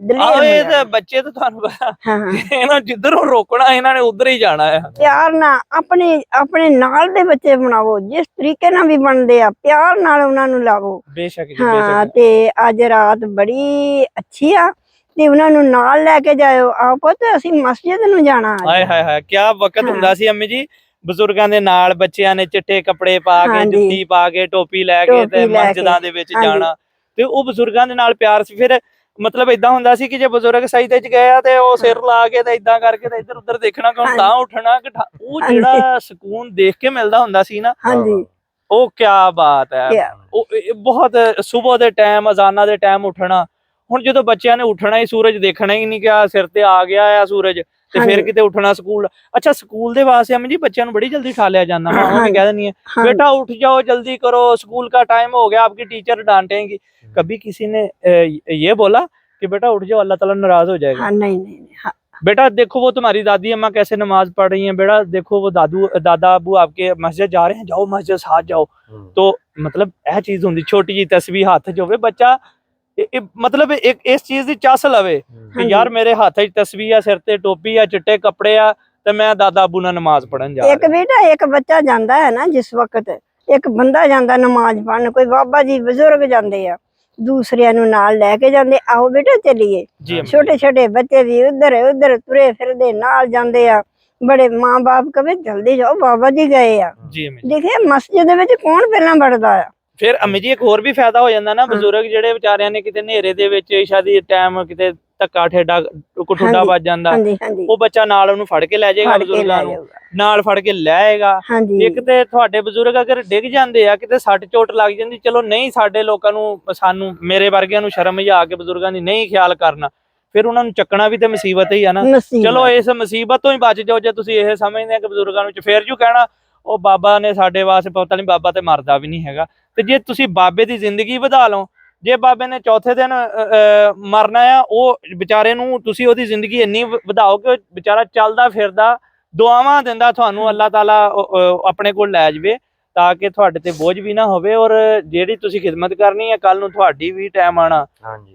S2: ਦਲੇਰ ਹੋ ਜਾਣਾ।
S1: ਤਾਂ ਬੱਚੇ ਤਾਂ ਤੁਹਾਨੂੰ ਪਤਾ
S2: ਹਾਂ ਹਾਂ।
S1: ਇਹਨਾਂ ਜਿੱਧਰੋਂ ਰੋਕਣਾ ਇਹਨਾਂ ਨੇ ਉਧਰ ਹੀ ਜਾਣਾ ਹੈ
S2: ਪਿਆਰ ਨਾਲ ਆਪਣੇ ਆਪਣੇ ਨਾਲ ਦੇ ਬੱਚੇ ਬਣਾਵੋ ਜਿਸ ਤਰੀਕੇ ਨਾਲ ਵੀ ਬਣਦੇ ਆ ਪਿਆਰ ਨਾਲ ਉਹਨਾਂ ਨੂੰ ਲਾਵੋ।
S1: ਬੇਸ਼ੱਕ ਜੀ
S2: ਹਾਂ
S1: ਬੇਸ਼ੱਕ
S2: ਤੇ ਅੱਜ ਰਾਤ ਬੜੀ ਅੱਛੀ ਆ ਤੇ ਉਹਨਾਂ ਨੂੰ ਨਾਲ ਲੈ ਕੇ ਜਾਇਓ ਆਓ ਪੁੱਤ ਅਸੀਂ ਮਸਜਿਦ ਨੂੰ ਜਾਣਾ।
S1: ਹਾਏ ਹਾਏ ਹਾਏ ਕੀ ਵਕਤ। ਹੁੰਦਾ ਸੀ ਅੰਮੀ ਜੀ ਬਜ਼ੁਰਗਾਂ ਦੇ ਨਾਲ ਬੱਚਿਆਂ ਨੇ ਚਿੱਟੇ ਕੱਪੜੇ ਪਾ ਕੇ
S2: ਹਾਂਜੀ।
S1: ਜੁੱਤੀ ਪਾ ਕੇ ਟੋਪੀ ਲੈ ਕੇ
S2: ਟੋਪੀ
S1: ਤੇ
S2: ਲੈ ਕੇ,
S1: ਮਸਜਿਦਾਂ ਦੇ ਵਿੱਚ
S2: ਹਾਂਜੀ।
S1: ਜਾਣਾ ਤੇ ਉਹ ਬਜ਼ੁਰਗਾਂ ਦੇ ਨਾਲ ਪਿਆਰ ਸੀ ਫਿਰ ਮਤਲਬ ਇਦਾਂ ਹੁੰਦਾ ਸੀ ਕਿ ਜੇ ਬਜ਼ੁਰਗ ਸਜਦੇ ਚ ਗਏ ਆ ਤੇ ਉਹ ਸਿਰ ਲਾ ਕੇ ਤੇ ਇਦਾਂ ਕਰਕੇ ਤੇ ਇੱਧਰ ਉੱਧਰ ਦੇਖਣਾ ਕਿ ਹੁਣ
S2: ਹਾਂਜੀ।
S1: ਤਾਂ ਉੱਠਣਾ ਕਿ ਠਾ- ਉਹ
S2: ਹਾਂਜੀ।
S1: ਜਿਹੜਾ ਸਕੂਨ ਦੇਖ ਕੇ ਮਿਲਦਾ ਹੁੰਦਾ ਸੀ ਨਾ
S2: ਹਾਂਜੀ
S1: ਉਹ ਕੀ ਬਾਤ ਹੈ
S2: ਕਿਆ-
S1: ਉਹ ਇਹ ਬਹੁਤ ਸਵੇਰ ਦੇ ਟਾਈਮ ਅਜ਼ਾਨਾਂ ਦੇ ਟਾਈਮ ਉੱਠਣਾ ਹੁਣ ਜਦੋਂ ਬੱਚਿਆਂ ਨੇ ਉੱਠਣਾ ਹੀ ਸੂਰਜ ਦੇਖਣਾ ਹੀ ਨਹੀਂ ਕਿ ਸਿਰ ਤੇ ਆ ਗਿਆ ਆ ਸੂਰਜ ਤੇ ਫਿਰ
S2: ਹਾਂਜੀ।
S1: ਕਿਤੇ ਉੱਠਣਾ ਸਕੂਲ ਅੱਛਾ ਸਕੂਲ ਦੇ ਵਾਸਤੇ ਅਮਨ ਜੀ ਬੱਚਿਆਂ ਨੂੰ ਬੜੀ ਜਲਦੀ ਉਠਾ ਲਿਆ ਜਾਂਦਾ ਮਾਂ ਵੀ
S2: ਹਾਂਜੀ।
S1: ਕਹਿ ਦਿੰਦੀ है
S2: ਹਾਂ
S1: बेटा उठ जाओ जल्दी करो स्कूल का टाइम हो गया आपकी टीचर डांटेंगी कभी किसी ने अ, ये बोला कि बेटा उठ जाओ अल्लाह ताला नाराज हो जाएगा
S2: ਹਾਂ ਨਹੀਂ ਨਹੀਂ ਨਹੀਂ, ਹਾਂ
S1: बेटा देखो वो तुम्हारी दादी अम्मा कैसे नमाज पढ़ रही हैं बेटा देखो वो दादू दादा अबू आपके मस्जिद जा रहे हैं जाओ मस्जिद साथ जाओ
S3: ਹੂੰ।
S1: तो मतलब ਇਹ ਚੀਜ਼ ਹੁੰਦੀ ਛੋਟੀ ਜੀ ਤਸਵੀਰ ਹੱਥ 'ਚ ਹੋਵੇ ਬੱਚਾ ਇਹ- ਮਤਲਬ ਇੱਕ ਇਸ ਚੀਜ਼ ਦੀ ਚਸ ਲਵੇ। ਕਿ। ਯਾਰ ਮੇਰੇ ਹੱਥ 'ਚ ਤਸਵੀਰ ਆ ਸਿਰ ਤੇ ਟੋਪੀ ਆ ਚਿੱਟੇ ਕੱਪੜੇ ਆ ਤੇ ਮੈਂ ਦਾਦਾ ਅਬੂ ਨਾਲ ਨਮਾਜ਼ ਪੜਨ ਜਾ
S2: ਇੱਕ ਬੇਟਾ ਇੱਕ ਬੱਚਾ ਜਾਂਦਾ ਹੈ ਨਾ ਜਿਸ ਵਕਤ ਇੱਕ ਬੰਦਾ ਜਾਂਦਾ ਨਮਾਜ਼ ਪੜ੍ਹਨ ਕੋਈ ਬਾਬਾ ਜੀ ਬਜ਼ੁਰਗ ਜਾਂਦੇ ਆ ਦੂਸਰਿਆਂ ਨੂੰ ਨਾਲ ਲੈ ਕੇ ਜਾਂਦੇ ਆਓ ਬੇਟਾ ਚੱਲੀਏ। ਛੋਟੇ ਛੋਟੇ ਬੱਚੇ ਵੀ ਉਧਰ ਉਧਰ ਤੁਰੇ ਫਿਰਦੇ ਨਾਲ ਜਾਂਦੇ ਆ ਬੜੇ ਮਾਂ-ਬਾਪ ਕਵੇ ਜਲਦੀ ਜਾਓ ਬਾਬਾ ਜੀ ਗਏ ਆ। ਦੇਖੇ ਮਸਜਿਦ ਦੇ ਵਿੱਚ ਕੌਣ ਪਹਿਲਾਂ ਵੜਦਾ ਆ
S1: ਫਿਰ ਅੰਮੀ ਜੀ ਇੱਕ ਹੋਰ ਵੀ ਫਾਇਦਾ ਹੋ ਜਾਂਦਾ ਨਾ ਬਜ਼ੁਰਗ ਜਿਹੜੇ ਵਿਚਾਰਿਆਂ ਨੇ ਕਿਤੇ ਹਨੇਰੇ ਦੇ ਵਿੱਚ ਇਸ਼ਾ ਦੀ ਟਾਈਮ ਕਿਤੇ ਧੱਕਾ ਠੇਡਾ
S2: ਹਾਂਜੀ,
S1: ਵੱਜ ਜਾਂਦਾ ਉਹ ਬੱਚਾ ਨਾਲ ਉਹਨੂੰ ਫੜ ਕੇ ਲੈ ਜਾਏਗਾ ਬਜ਼ੁਰਗਾਂ ਨੂੰ। ਨਾਲ ਫੜ ਕੇ ਲੈ ਆਏਗਾ। ਇੱਕ ਤੇ ਤੁਹਾਡੇ ਬਜ਼ੁਰਗ ਅਗਰ ਡਿੱਗ ਜਾਂਦੇ ਆ ਕਿਤੇ ਸੱਟ ਚੋਟ ਲੱਗ ਜਾਂਦੀ ਚਲੋ ਨਹੀਂ ਸਾਡੇ ਲੋਕਾਂ ਨੂੰ ਸਾਨੂੰ ਮੇਰੇ ਵਰਗਿਆਂ ਨੂੰ ਸ਼ਰਮ ਹੀ ਆ ਕੇ ਬਜ਼ੁਰਗਾਂ ਦੀ ਨਹੀਂ ਖਿਆਲ ਕਰਨਾ। ਫਿਰ ਉਹਨਾਂ ਨੂੰ ਚੱਕਣਾ ਵੀ ਤੇ ਮੁਸੀਬਤ ਹੀ ਆ ਨਾ। ਚਲੋ ਇਸ ਮੁਸੀਬਤ ਤੋਂ ਹੀ ਬਚ ਜਾਓ ਜੇ ਤੁਸੀਂ ਇਹ ਸਮਝਦੇ ਆ ਕਿ ਬਜ਼ੁਰਗਾਂ ਨੂੰ ਫੇਰ ਜੂ ਕਹਿਣਾ ਉਹ ਬਾਬਾ ਨੇ ਸਾਡੇ ਵਾਸਤੇ ਪਤਾ ਨਹੀਂ ਬਾਬਾ ਤੇ ਮਰਦਾ ਵੀ ਨਹੀਂ ਹੈਗਾ। ਤੇ ਜੇ ਤੁਸੀਂ ਬਾਬੇ ਦੀ ਜ਼ਿੰਦਗੀ ਵਧਾ ਲਓ ਜੇ ਬਾਬੇ ਨੇ ਚੌਥੇ ਦਿਨ ਮਰਨਾ ਆ ਉਹ ਵਿਚਾਰੇ ਨੂੰ ਤੁਸੀਂ ਉਹਦੀ ਜ਼ਿੰਦਗੀ ਇੰਨੀ ਵਧਾਓ ਕਿ ਵਿਚਾਰਾ ਚੱਲਦਾ ਫਿਰਦਾ ਦੁਆਵਾਂ ਦਿੰਦਾ ਤੁਹਾਨੂੰ ਅੱਲਾਹ ਤਾਲਾ ਆਪਣੇ ਕੋਲ ਲੈ ਜਾਵੇ ਤਾਂ ਕਿ ਤੁਹਾਡੇ ਤੇ ਬੋਝ ਵੀ ਨਾ ਹੋਵੇ ਔਰ ਜਿਹੜੀ ਤੁਸੀਂ ਖਿਦਮਤ ਕਰਨੀ ਹੈ ਕੱਲ ਨੂੰ ਤੁਹਾਡੀ ਵੀ ਟਾਈਮ ਆਣਾ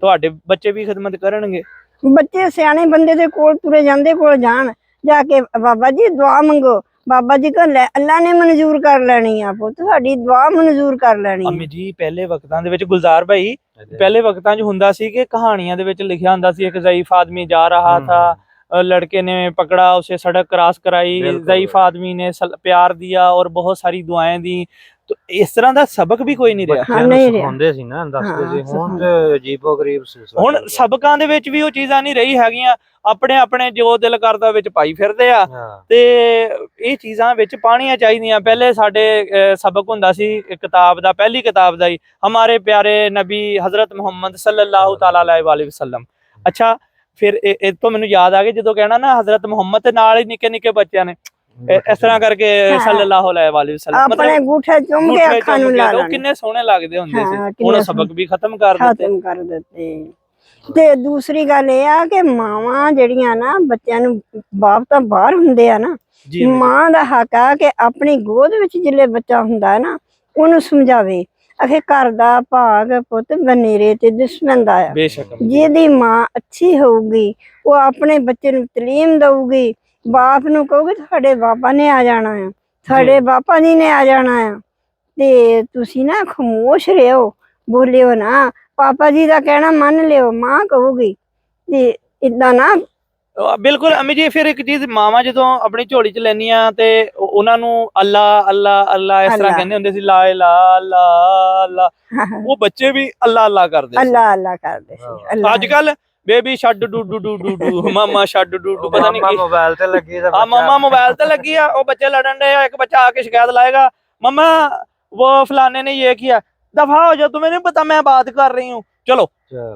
S1: ਤੁਹਾਡੇ ਬੱਚੇ ਵੀ ਖਿਦਮਤ ਕਰਨਗੇ।
S2: ਬੱਚੇ ਸਿਆਣੇ ਬੰਦੇ ਦੇ ਕੋਲ ਤੁਰੇ ਜਾਂਦੇ ਕੋਲ ਜਾਣ। ਜਾ ਕੇ ਬਾਬਾ ਜੀ ਦੁਆ ਮੰਗੋ। ਬਾਬਾ ਜੀ ਕੋਲ ਲੈ ਅੱਲਾ ਨੇ ਮਨਜ਼ੂਰ ਕਰ ਲੈਣੀ ਆ ਪੁੱਤ ਸਾਡੀ ਦੁਆ ਮਨਜ਼ੂਰ ਕਰ ਲੈਣੀ
S1: ਅੰਮੀ
S2: ਆ
S1: ਜੀ ਪਹਿਲੇ ਵਕਤਾਂ ਦੇ ਵਿੱਚ ਗੁਲਜ਼ਾਰ ਭਾਈ
S3: ਇਹਦੇ-
S1: ਪਹਿਲੇ ਵਕਤਾਂ 'ਚ ਹੁੰਦਾ ਸੀ ਕਿ ਕਹਾਣੀਆਂ ਦੇ ਵਿੱਚ ਲਿਖਿਆ ਹੁੰਦਾ ਸੀ ਇੱਕ ਜ਼ਈਫ ਆਦਮੀ ਜਾ ਰਹਾ
S3: हम्म,
S1: था अ, लड़के ने पकड़ा उसे सड़क क्रॉस कराई
S3: बिल्कुल,
S1: ज़ईफ
S3: बिल्कुल।
S1: आदमी ने सल- प्यार दिया और बहुत सारी दुआएं दी ਇਸ ਤਰ੍ਹਾਂ ਦਾ ਸਬਕ ਵੀ ਕੋਈ ਨਹੀਂ ਰਿਹਾ।
S3: ਬੱਚਿਆਂ ਨੂੰ ਸਿਖਾਉਂਦੇ ਸੀ ਨਾ ਦੱਸਦੇ ਸੀ ਹੁਣ ਅਜੀਬੋ ਗਰੀਬ
S1: ਹੁਣ ਸਬਕਾਂ ਦੇ ਵਿੱਚ ਵੀ ਉਹ ਚੀਜ਼ਾਂ ਨਹੀਂ ਰਹੀ ਹੈਗੀਆਂ। ਆਪਣੇ ਆਪਣੇ ਜੋ ਦਿਲ ਕਰਦਾ ਵਿੱਚ ਪਾਈ ਫਿਰਦੇ ਆ। ਤੇ ਇਹ ਚੀਜ਼ਾਂ ਵਿੱਚ ਪਾਣੀਆਂ ਚਾਹੀਦੀਆਂ। ਪਹਿਲੇ ਸਾਡੇ ਸਬਕ ਹੁੰਦਾ ਸੀ ਕਿਤਾਬ ਦਾ ਪਹਿਲੀ ਕਿਤਾਬ ਦਾ ਹੀ ਹਮਾਰੇ ਪਿਆਰੇ ਨਬੀ ਹਜ਼ਰਤ ਮੁਹੰਮਦ ਸੱਲੱਲਾਹੁ ਤਾਲਾ ਅਲੈਹਿ ਵਸੱਲਮ। ਅੱਛਾ ਫਿਰ ਇਹ ਤੋਂ ਮੈਨੂੰ ਯਾਦ ਆ ਗਿਆ ਜਦੋਂ ਕਹਿਣਾ ਨਾ ਹਜ਼ਰਤ ਮੁਹੰਮਦ ਨਾਲ ਹੀ ਨਿੱਕੇ ਨਿੱਕੇ ਬੱਚਿਆਂ ਨੇ। ਇਸ ਤਰ੍ਹਾਂ ਕਰਕੇ। ਸੱਲੱਲਾਹੁ ਅਲੈਹਿ ਵਸੱਲਮ
S2: ਆਪਣੇ ਗੂਠੇ ਚੁੰਮ ਕੇ
S1: ਅੰਗੂਠੇ
S2: ਅੱਖਾਂ ਨੂੰ ਲਾ ਲੈਣਾ
S1: ਕਿੰਨੇ ਸੋਹਣੇ ਲੱਗਦੇ ਹੁੰਦੇ ਸੀ। ਹੁਣ। ਸਬਕ ਵੀ ਖਤਮ ਕਰ ਦਿੱਤੇ।
S2: ਖਤਮ ਕਰ ਦਿੱਤੇ। ਤੇ ਦੂਸਰੀ ਗੱਲ ਇਹ ਆ ਕਿ ਮਾਵਾਂ ਜਿਹੜੀਆਂ ਨਾ ਬੱਚਿਆਂ ਨੂੰ ਬਾਪ ਤਾਂ ਬਾਹਰ ਹੁੰਦੇ ਆ ਨਾ ਮਾਂ ਦਾ ਹੱਕ ਆ ਕਿ ਆਪਣੀ ਗੋਦ ਵਿੱਚ ਜਿੱਲੇ ਬੱਚਾ ਹੁੰਦਾ ਹੈ ਨਾ ਉਹਨੂੰ ਸਮਝਾਵੇ। ਅਖੇ ਘਰ ਦਾ ਭਾਗ ਪੁੱਤ ਬਨੇਰੇ ਤੇ ਦੁਸ਼ਮਣ ਦਾ ਆ।
S1: ਬੇਸ਼ੱਕ।
S2: ਜਿਹਦੀ ਮਾਂ ਅੱਛੀ ਹੋਊਗੀ ਉਹ ਆਪਣੇ ਬੱਚੇ ਨੂੰ ਤਾਲੀਮ ਦਊਗੀ ਬਾਪ ਨੂੰ ਕਹੂਗੀ ਤੁਹਾਡੇ ਬਾਪਾ ਨੇ ਆ ਜਾਣਾ ਆ ਤੁਹਾਡੇ ਬਾਪਾ ਜੀ ਨੇ ਆ ਜਾਣਾ ਆ। ਤੇ ਤੁਸੀਂ ਨਾ ਖਮੋਸ਼ ਰਹੋ ਬੋਲਿਓ ਨਾ ਪਾਪਾ ਜੀ ਦਾ ਕਹਿਣਾ ਮੰਨ ਲਿਓ ਮਾਂ ਕਹੂਗੀ। ਤੇ ਇਦਾਂ ਨਾ
S1: ਬਿਲਕੁਲ ਅਮੀ ਜੀ ਫਿਰ ਇੱਕ ਚੀਜ਼ ਮਾਵਾਂ ਜਦੋਂ ਆਪਣੀ ਝੋਲੀ ਚ ਲੈਣੀਆਂ ਤੇ ਉਹ- ਉਹਨਾਂ ਨੂੰ ਅੱਲਾ ਅੱਲਾ ਅੱਲਾ ਇਸ ਤਰ੍ਹਾਂ। ਕਹਿੰਦੇ ਹੁੰਦੇ ਸੀ ਲਾ ਇਲਾ ਅੱਲਾ ਅੱਲਾ ਉਹ ਬੱਚੇ ਵੀ ਅੱਲਾ ਅੱਲਾ ਕਰਦੇ ਸੀ।
S2: ਅੱਲਾ ਅੱਲਾ ਕਰਦੇ ਸੀ
S1: ਅੱਜ ਕੱਲ ਬੇਬੀ ਛੱਡ ਡੂ ਡੂ ਡੂ ਡੂ ਮਾਮਾ ਛੱਡ ਡੂ ਡੂ ਪਤਾ ਨਹੀਂ ਕੀ।
S3: ਮੋਬਾਈਲ ਤੇ ਲੱਗੀ ਆ
S1: ਆ ਮਾਮਾ ਮੋਬਾਈਲ ਤੇ ਲੱਗੀ ਆ ਉਹ ਬੱਚੇ ਲੜਨ ਦੇ ਆ ਇੱਕ ਬੱਚਾ ਆ ਕੇ ਸ਼ਿਕਾਇਤ ਲਾਏਗਾ ਮਮਾ ਉਹ ਫਲਾਣੇ ਨੇ ਇਹ ਕੀਆ ਦਫਾ ਹੋ ਜਾ ਤੂੰ ਮੈਨੂੰ ਪਤਾ ਮੈਂ ਬਾਤ ਕਰ ਰਹੀ ਹੂੰ।
S3: ਚਲੋ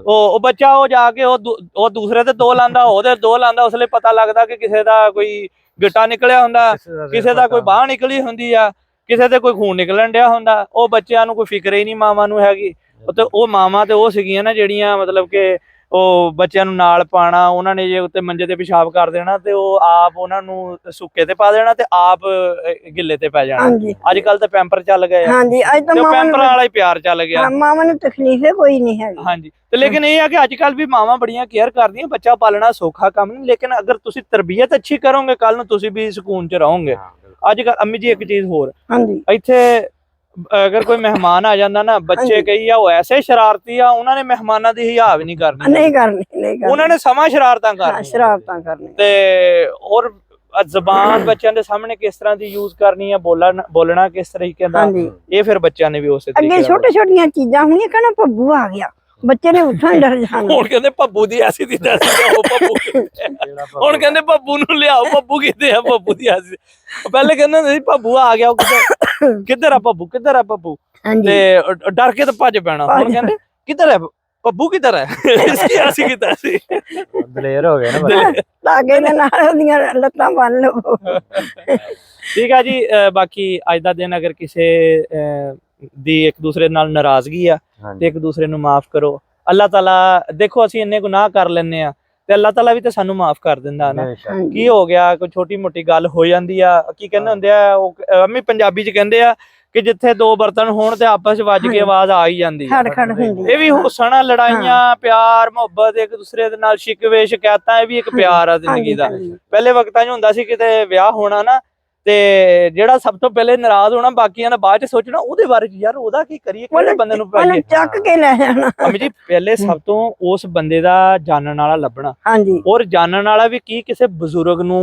S1: ਉਹ ਉਹ ਬੱਚਾ ਉਹ ਜਾ ਕੇ ਉਹ ਉਹ ਦੂਸਰੇ ਤੇ ਦੋ ਲਾਂਦਾ ਉਹਦੇ ਦੋ ਲਾਂਦਾ ਲਈ ਪਤਾ ਲੱਗਦਾ ਕਿ ਕਿਸੇ ਦਾ ਕੋਈ ਗਿੱਟਾ ਨਿਕਲਿਆ ਹੁੰਦਾ ਕਿਸੇ ਦਾ ਕੋਈ ਬਾਹ ਨਿਕਲੀ ਹੁੰਦੀ ਆ ਕਿਸੇ ਤੇ ਕੋਈ ਖੂਨ ਨਿਕਲਣ ਡਿਆ ਹੁੰਦਾ ਉਹ ਬੱਚਿਆਂ ਨੂੰ ਕੋਈ ਫਿਕਰ ਹੀ ਨਹੀਂ ਮਾਵਾਂ ਨੂੰ ਹੈਗੀ। ਤੇ ਉਹ ਮਾਵਾਂ ਤੇ ਉਹ ਸੀਗੀਆਂ ਨਾ ਜਿਹੜੀਆਂ ਮਤਲਬ ਕਿ ਉਹ ਬੱਚਿਆਂ ਨੂੰ ਨਾਲ ਪਾਣਾ ਉਹਨਾਂ ਨੇ ਜੇ ਉੱਤੇ ਮੰਜੇ ਤੇ ਪਿਸ਼ਾਬ ਕਰ ਦੇਣਾ ਤੇ ਉਹ ਆਪ ਉਹਨਾਂ ਨੂੰ ਸੁੱਕੇ ਤੇ ਪਾ ਦੇਣਾ ਤੇ ਆਪ ਗਿੱਲੇ ਤੇ ਪੈ ਜਾਣਾ। ਅੱਜ ਕੱਲ ਤਾਂ ਪੈਂਪਰ ਚੱਲ ਗਏ
S2: ਹਾਂਜੀ ਅੱਜ ਤਾਂ
S1: ਪੈਂਪਰ ਵਾਲਾ ਹੀ ਪਿਆਰ ਚੱਲ ਗਿਆ।
S2: ਹਾਂ, ਮਾਵਾਂ ਨੂੰ ਤਕਲੀਫੇ ਕੋਈ ਨਹੀਂ ਹੈਗੀ।
S1: ਹਾਂਜੀ। ਤੇ ਲੇਕਿਨ ਇਹ ਆ ਕਿ ਅੱਜ ਕੱਲ ਵੀ ਮਾਵਾਂ ਬੜੀਆਂ ਕੇਅਰ ਕਰਦੀਆਂ ਬੱਚਾ ਪਾਲਣਾ ਸੌਖਾ ਕੰਮ ਨਹੀਂ ਲੇਕਿਨ ਅਗਰ ਤੁਸੀਂ ਤਰਬੀਅਤ ਅੱਛੀ ਕਰੋਗੇ ਕੱਲ ਨੂੰ ਤੁਸੀਂ ਵੀ ਸਕੂਨ 'ਚ ਰਹੋਗੇ।
S3: ਹਾਂ।
S1: ਅੱਜ ਕੱਲ ਅੰਮੀ ਜੀ ਇੱਕ ਚੀਜ਼ ਹੋਰ।
S2: ਹਾਂਜੀ।
S1: ਇੱਥੇ ਅਗਰ ਕੋਈ ਮਹਿਮਾਨ ਆ ਜਾਂਦਾ ਨਾ ਬੱਚੇ। ਕਈ ਆ ਉਹ ਐਸੇ ਸ਼ਰਾਰਤੀ ਆ ਉਹਨਾਂ ਨੇ ਮਹਿਮਾਨਾਂ ਦੀ ਹਿਆ ਵੀ ਨਹੀਂ ਕਰਨੀ
S2: ਨਹੀਂ ਕਰਨੀ ਨਹੀਂ ਕਰਨੀ।
S1: ਉਹਨਾਂ ਨੇ ਸਮਾਂ ਸ਼ਰਾਰਤਾਂ
S2: ਹਾਂ,
S1: ਕਰਨੀਆਂ।
S2: ਸ਼ਰਾਰਤਾਂ ਕਰਨੀਆਂ।
S1: ਤੇ ਔਰ ਜ਼ਬਾਨ ਬੱਚਿਆਂ ਦੇ ਸਾਹਮਣੇ ਕਿਸ ਤਰ੍ਹਾਂ ਦੀ ਯੂਜ਼ ਕਰਨੀ ਆ ਬੋਲਣ ਬੋਲਣਾ ਕਿਸ ਤਰੀਕੇ ਦਾ ਇਹ ਫਿਰ ਬੱਚਿਆਂ ਨੇ ਵੀ ਉਸੇ ਤਰੀਕੇ
S2: ਅੱਗੇ ਛੋਟੇ ਛੋਟੀਆਂ ਚੀਜ਼ਾਂ ਹੁੰਦੀਆਂ ਕਹਿੰਦਾ ਪੱਬੂ ਆ ਗਿਆ। ਬੱਚੇ ਨੇ ਉੱਠਣ ਡਰ ਜਾਣਾ
S1: ਹੁਣ ਕਹਿੰਦੇ ਪੱਬੂ ਦੀ ਐਸੀ ਦੀ ਐਸੀ ਉਹ ਪੱਬੂ ਹੁਣ ਕਹਿੰਦੇ ਪੱਬੂ ਨੂੰ ਲਿਆਓ ਪੱਬੂ ਕਿੱਥੇ ਆ? ਪੱਬੂ ਦੀ ਐਸੀ ਪਹਿਲੇ ਕਹਿੰਦੇ ਹੁੰਦੇ ਸੀ ਪੱਬੂ ਆ ਗਿਆ ਉਹ ਕਿੱਧਰ ਆ ਪੱਬੂ ਕਿੱਧਰ ਆ ਪੱਬੂ ਤੇ ਡਰ ਕੇ ਤਾਂ ਭੱਜ ਪੈਣਾ। ਹੁਣ ਕਹਿੰਦੇ ਕਿੱਧਰ ਹੈ ਪੱਬੂ ਕਿੱਧਰ ਹੈ ਇਸकी ਐਸੀ ਕਿੱਧਰ ਸੀ?
S3: ਦਲੇਰ ਹੋ ਗਏ ਨਾ
S2: ਲਾਗੇ ਦੇ ਨਾਲ ਉਹਦੀਆਂ ਲੱਤਾਂ ਬੰਨ ਲਓ
S1: ਠੀਕ ਆ ਜੀ ਬਾਕੀ ਅੱਜ ਦਾ ਦਿਨ ਅਗਰ ਕਿਸੇ ਦੀ ਇੱਕ ਦੂਸਰੇ ਨਾਲ ਨਾਰਾਜ਼ਗੀ ਆ ਤੇ ਇੱਕ ਦੂਸਰੇ ਨੂੰ ਮਾਫ ਕਰੋ। ਅੱਲਾਹ ਤਾਲਾ ਦੇਖੋ ਅਸੀਂ ਇੰਨੇ ਗੁਨਾਹ ਕਰ ਲੈਨੇ ਆ ਤੇ ਅੱਲਾਹ ਤਾਲਾ ਵੀ ਤੇ ਸਾਨੂੰ ਮਾਫ ਕਰ ਦਿੰਦਾ ਨਾ। ਕੀ ਹੋ ਗਿਆ? ਕੋਈ ਛੋਟੀ ਮੋਟੀ ਗੱਲ ਹੋ ਜਾਂਦੀ ਆ। ਕੀ ਕਹਿੰਦੇ ਹੁੰਦੇ ਆ? ਉਹ ਅੰਮੀ ਪੰਜਾਬੀ ਚ ਕਹਿੰਦੇ ਆ ਕਿ ਜਿੱਥੇ ਦੋ ਬਰਤਨ ਹੋਣ ਤੇ ਆਪਸ ਚ ਵੱਜ ਕੇ। ਆਵਾਜ਼ ਆ ਹੀ ਜਾਂਦੀ
S2: ਹੁੰਦੀ
S1: ਇਹ ਵੀ ਹੁਸਨਾ ਲੜਾਈਆਂ ਪਿਆਰ ਮੁਹੱਬਤ ਇੱਕ ਦੂਸਰੇ ਦੇ ਨਾਲ ਸ਼ਿਕਵੇ ਸ਼ਿਕਾਇਤਾਂ ਇਹ ਵੀ ਇੱਕ ਪਿਆਰ ਆ ਜ਼ਿੰਦਗੀ ਦਾ। ਪਹਿਲੇ ਵਕਤਾਂ 'ਚ ਹੁੰਦਾ ਸੀ ਕਿਤੇ ਵਿਆਹ ਹੋਣਾ ਨਾ ਤੇ ਜਿਹੜਾ ਸਭ ਤੋਂ ਪਹਿਲੇ ਨਾਰਾਜ਼ ਹੋਣਾ ਬਾਕੀਆਂ ਦਾ ਬਾਅਦ ਚ ਸੋਚਣਾ ਉਹਦੇ ਬਾਰੇ 'ਚ ਯਾਰ ਉਹਦਾ ਕੀ ਕਰੀਏ ਕਿਹੜੇ ਬੰਦੇ ਨੂੰ ਪਾਈਏ
S2: ਚੱਕ ਕੇ ਲੈ ਜਾਣਾ।
S1: ਅਮੀ ਜੀ ਪਹਿਲੇ ਸਭ ਤੋਂ ਉਸ ਬੰਦੇ ਦਾ ਜਾਣਨ ਵਾਲਾ ਲੱਭਣਾ।
S2: ਹਾਂਜੀ।
S1: ਔਰ ਜਾਣਨ ਵਾਲਾ ਵੀ ਕੀ ਕਿਸੇ ਬਜ਼ੁਰਗ ਨੂੰ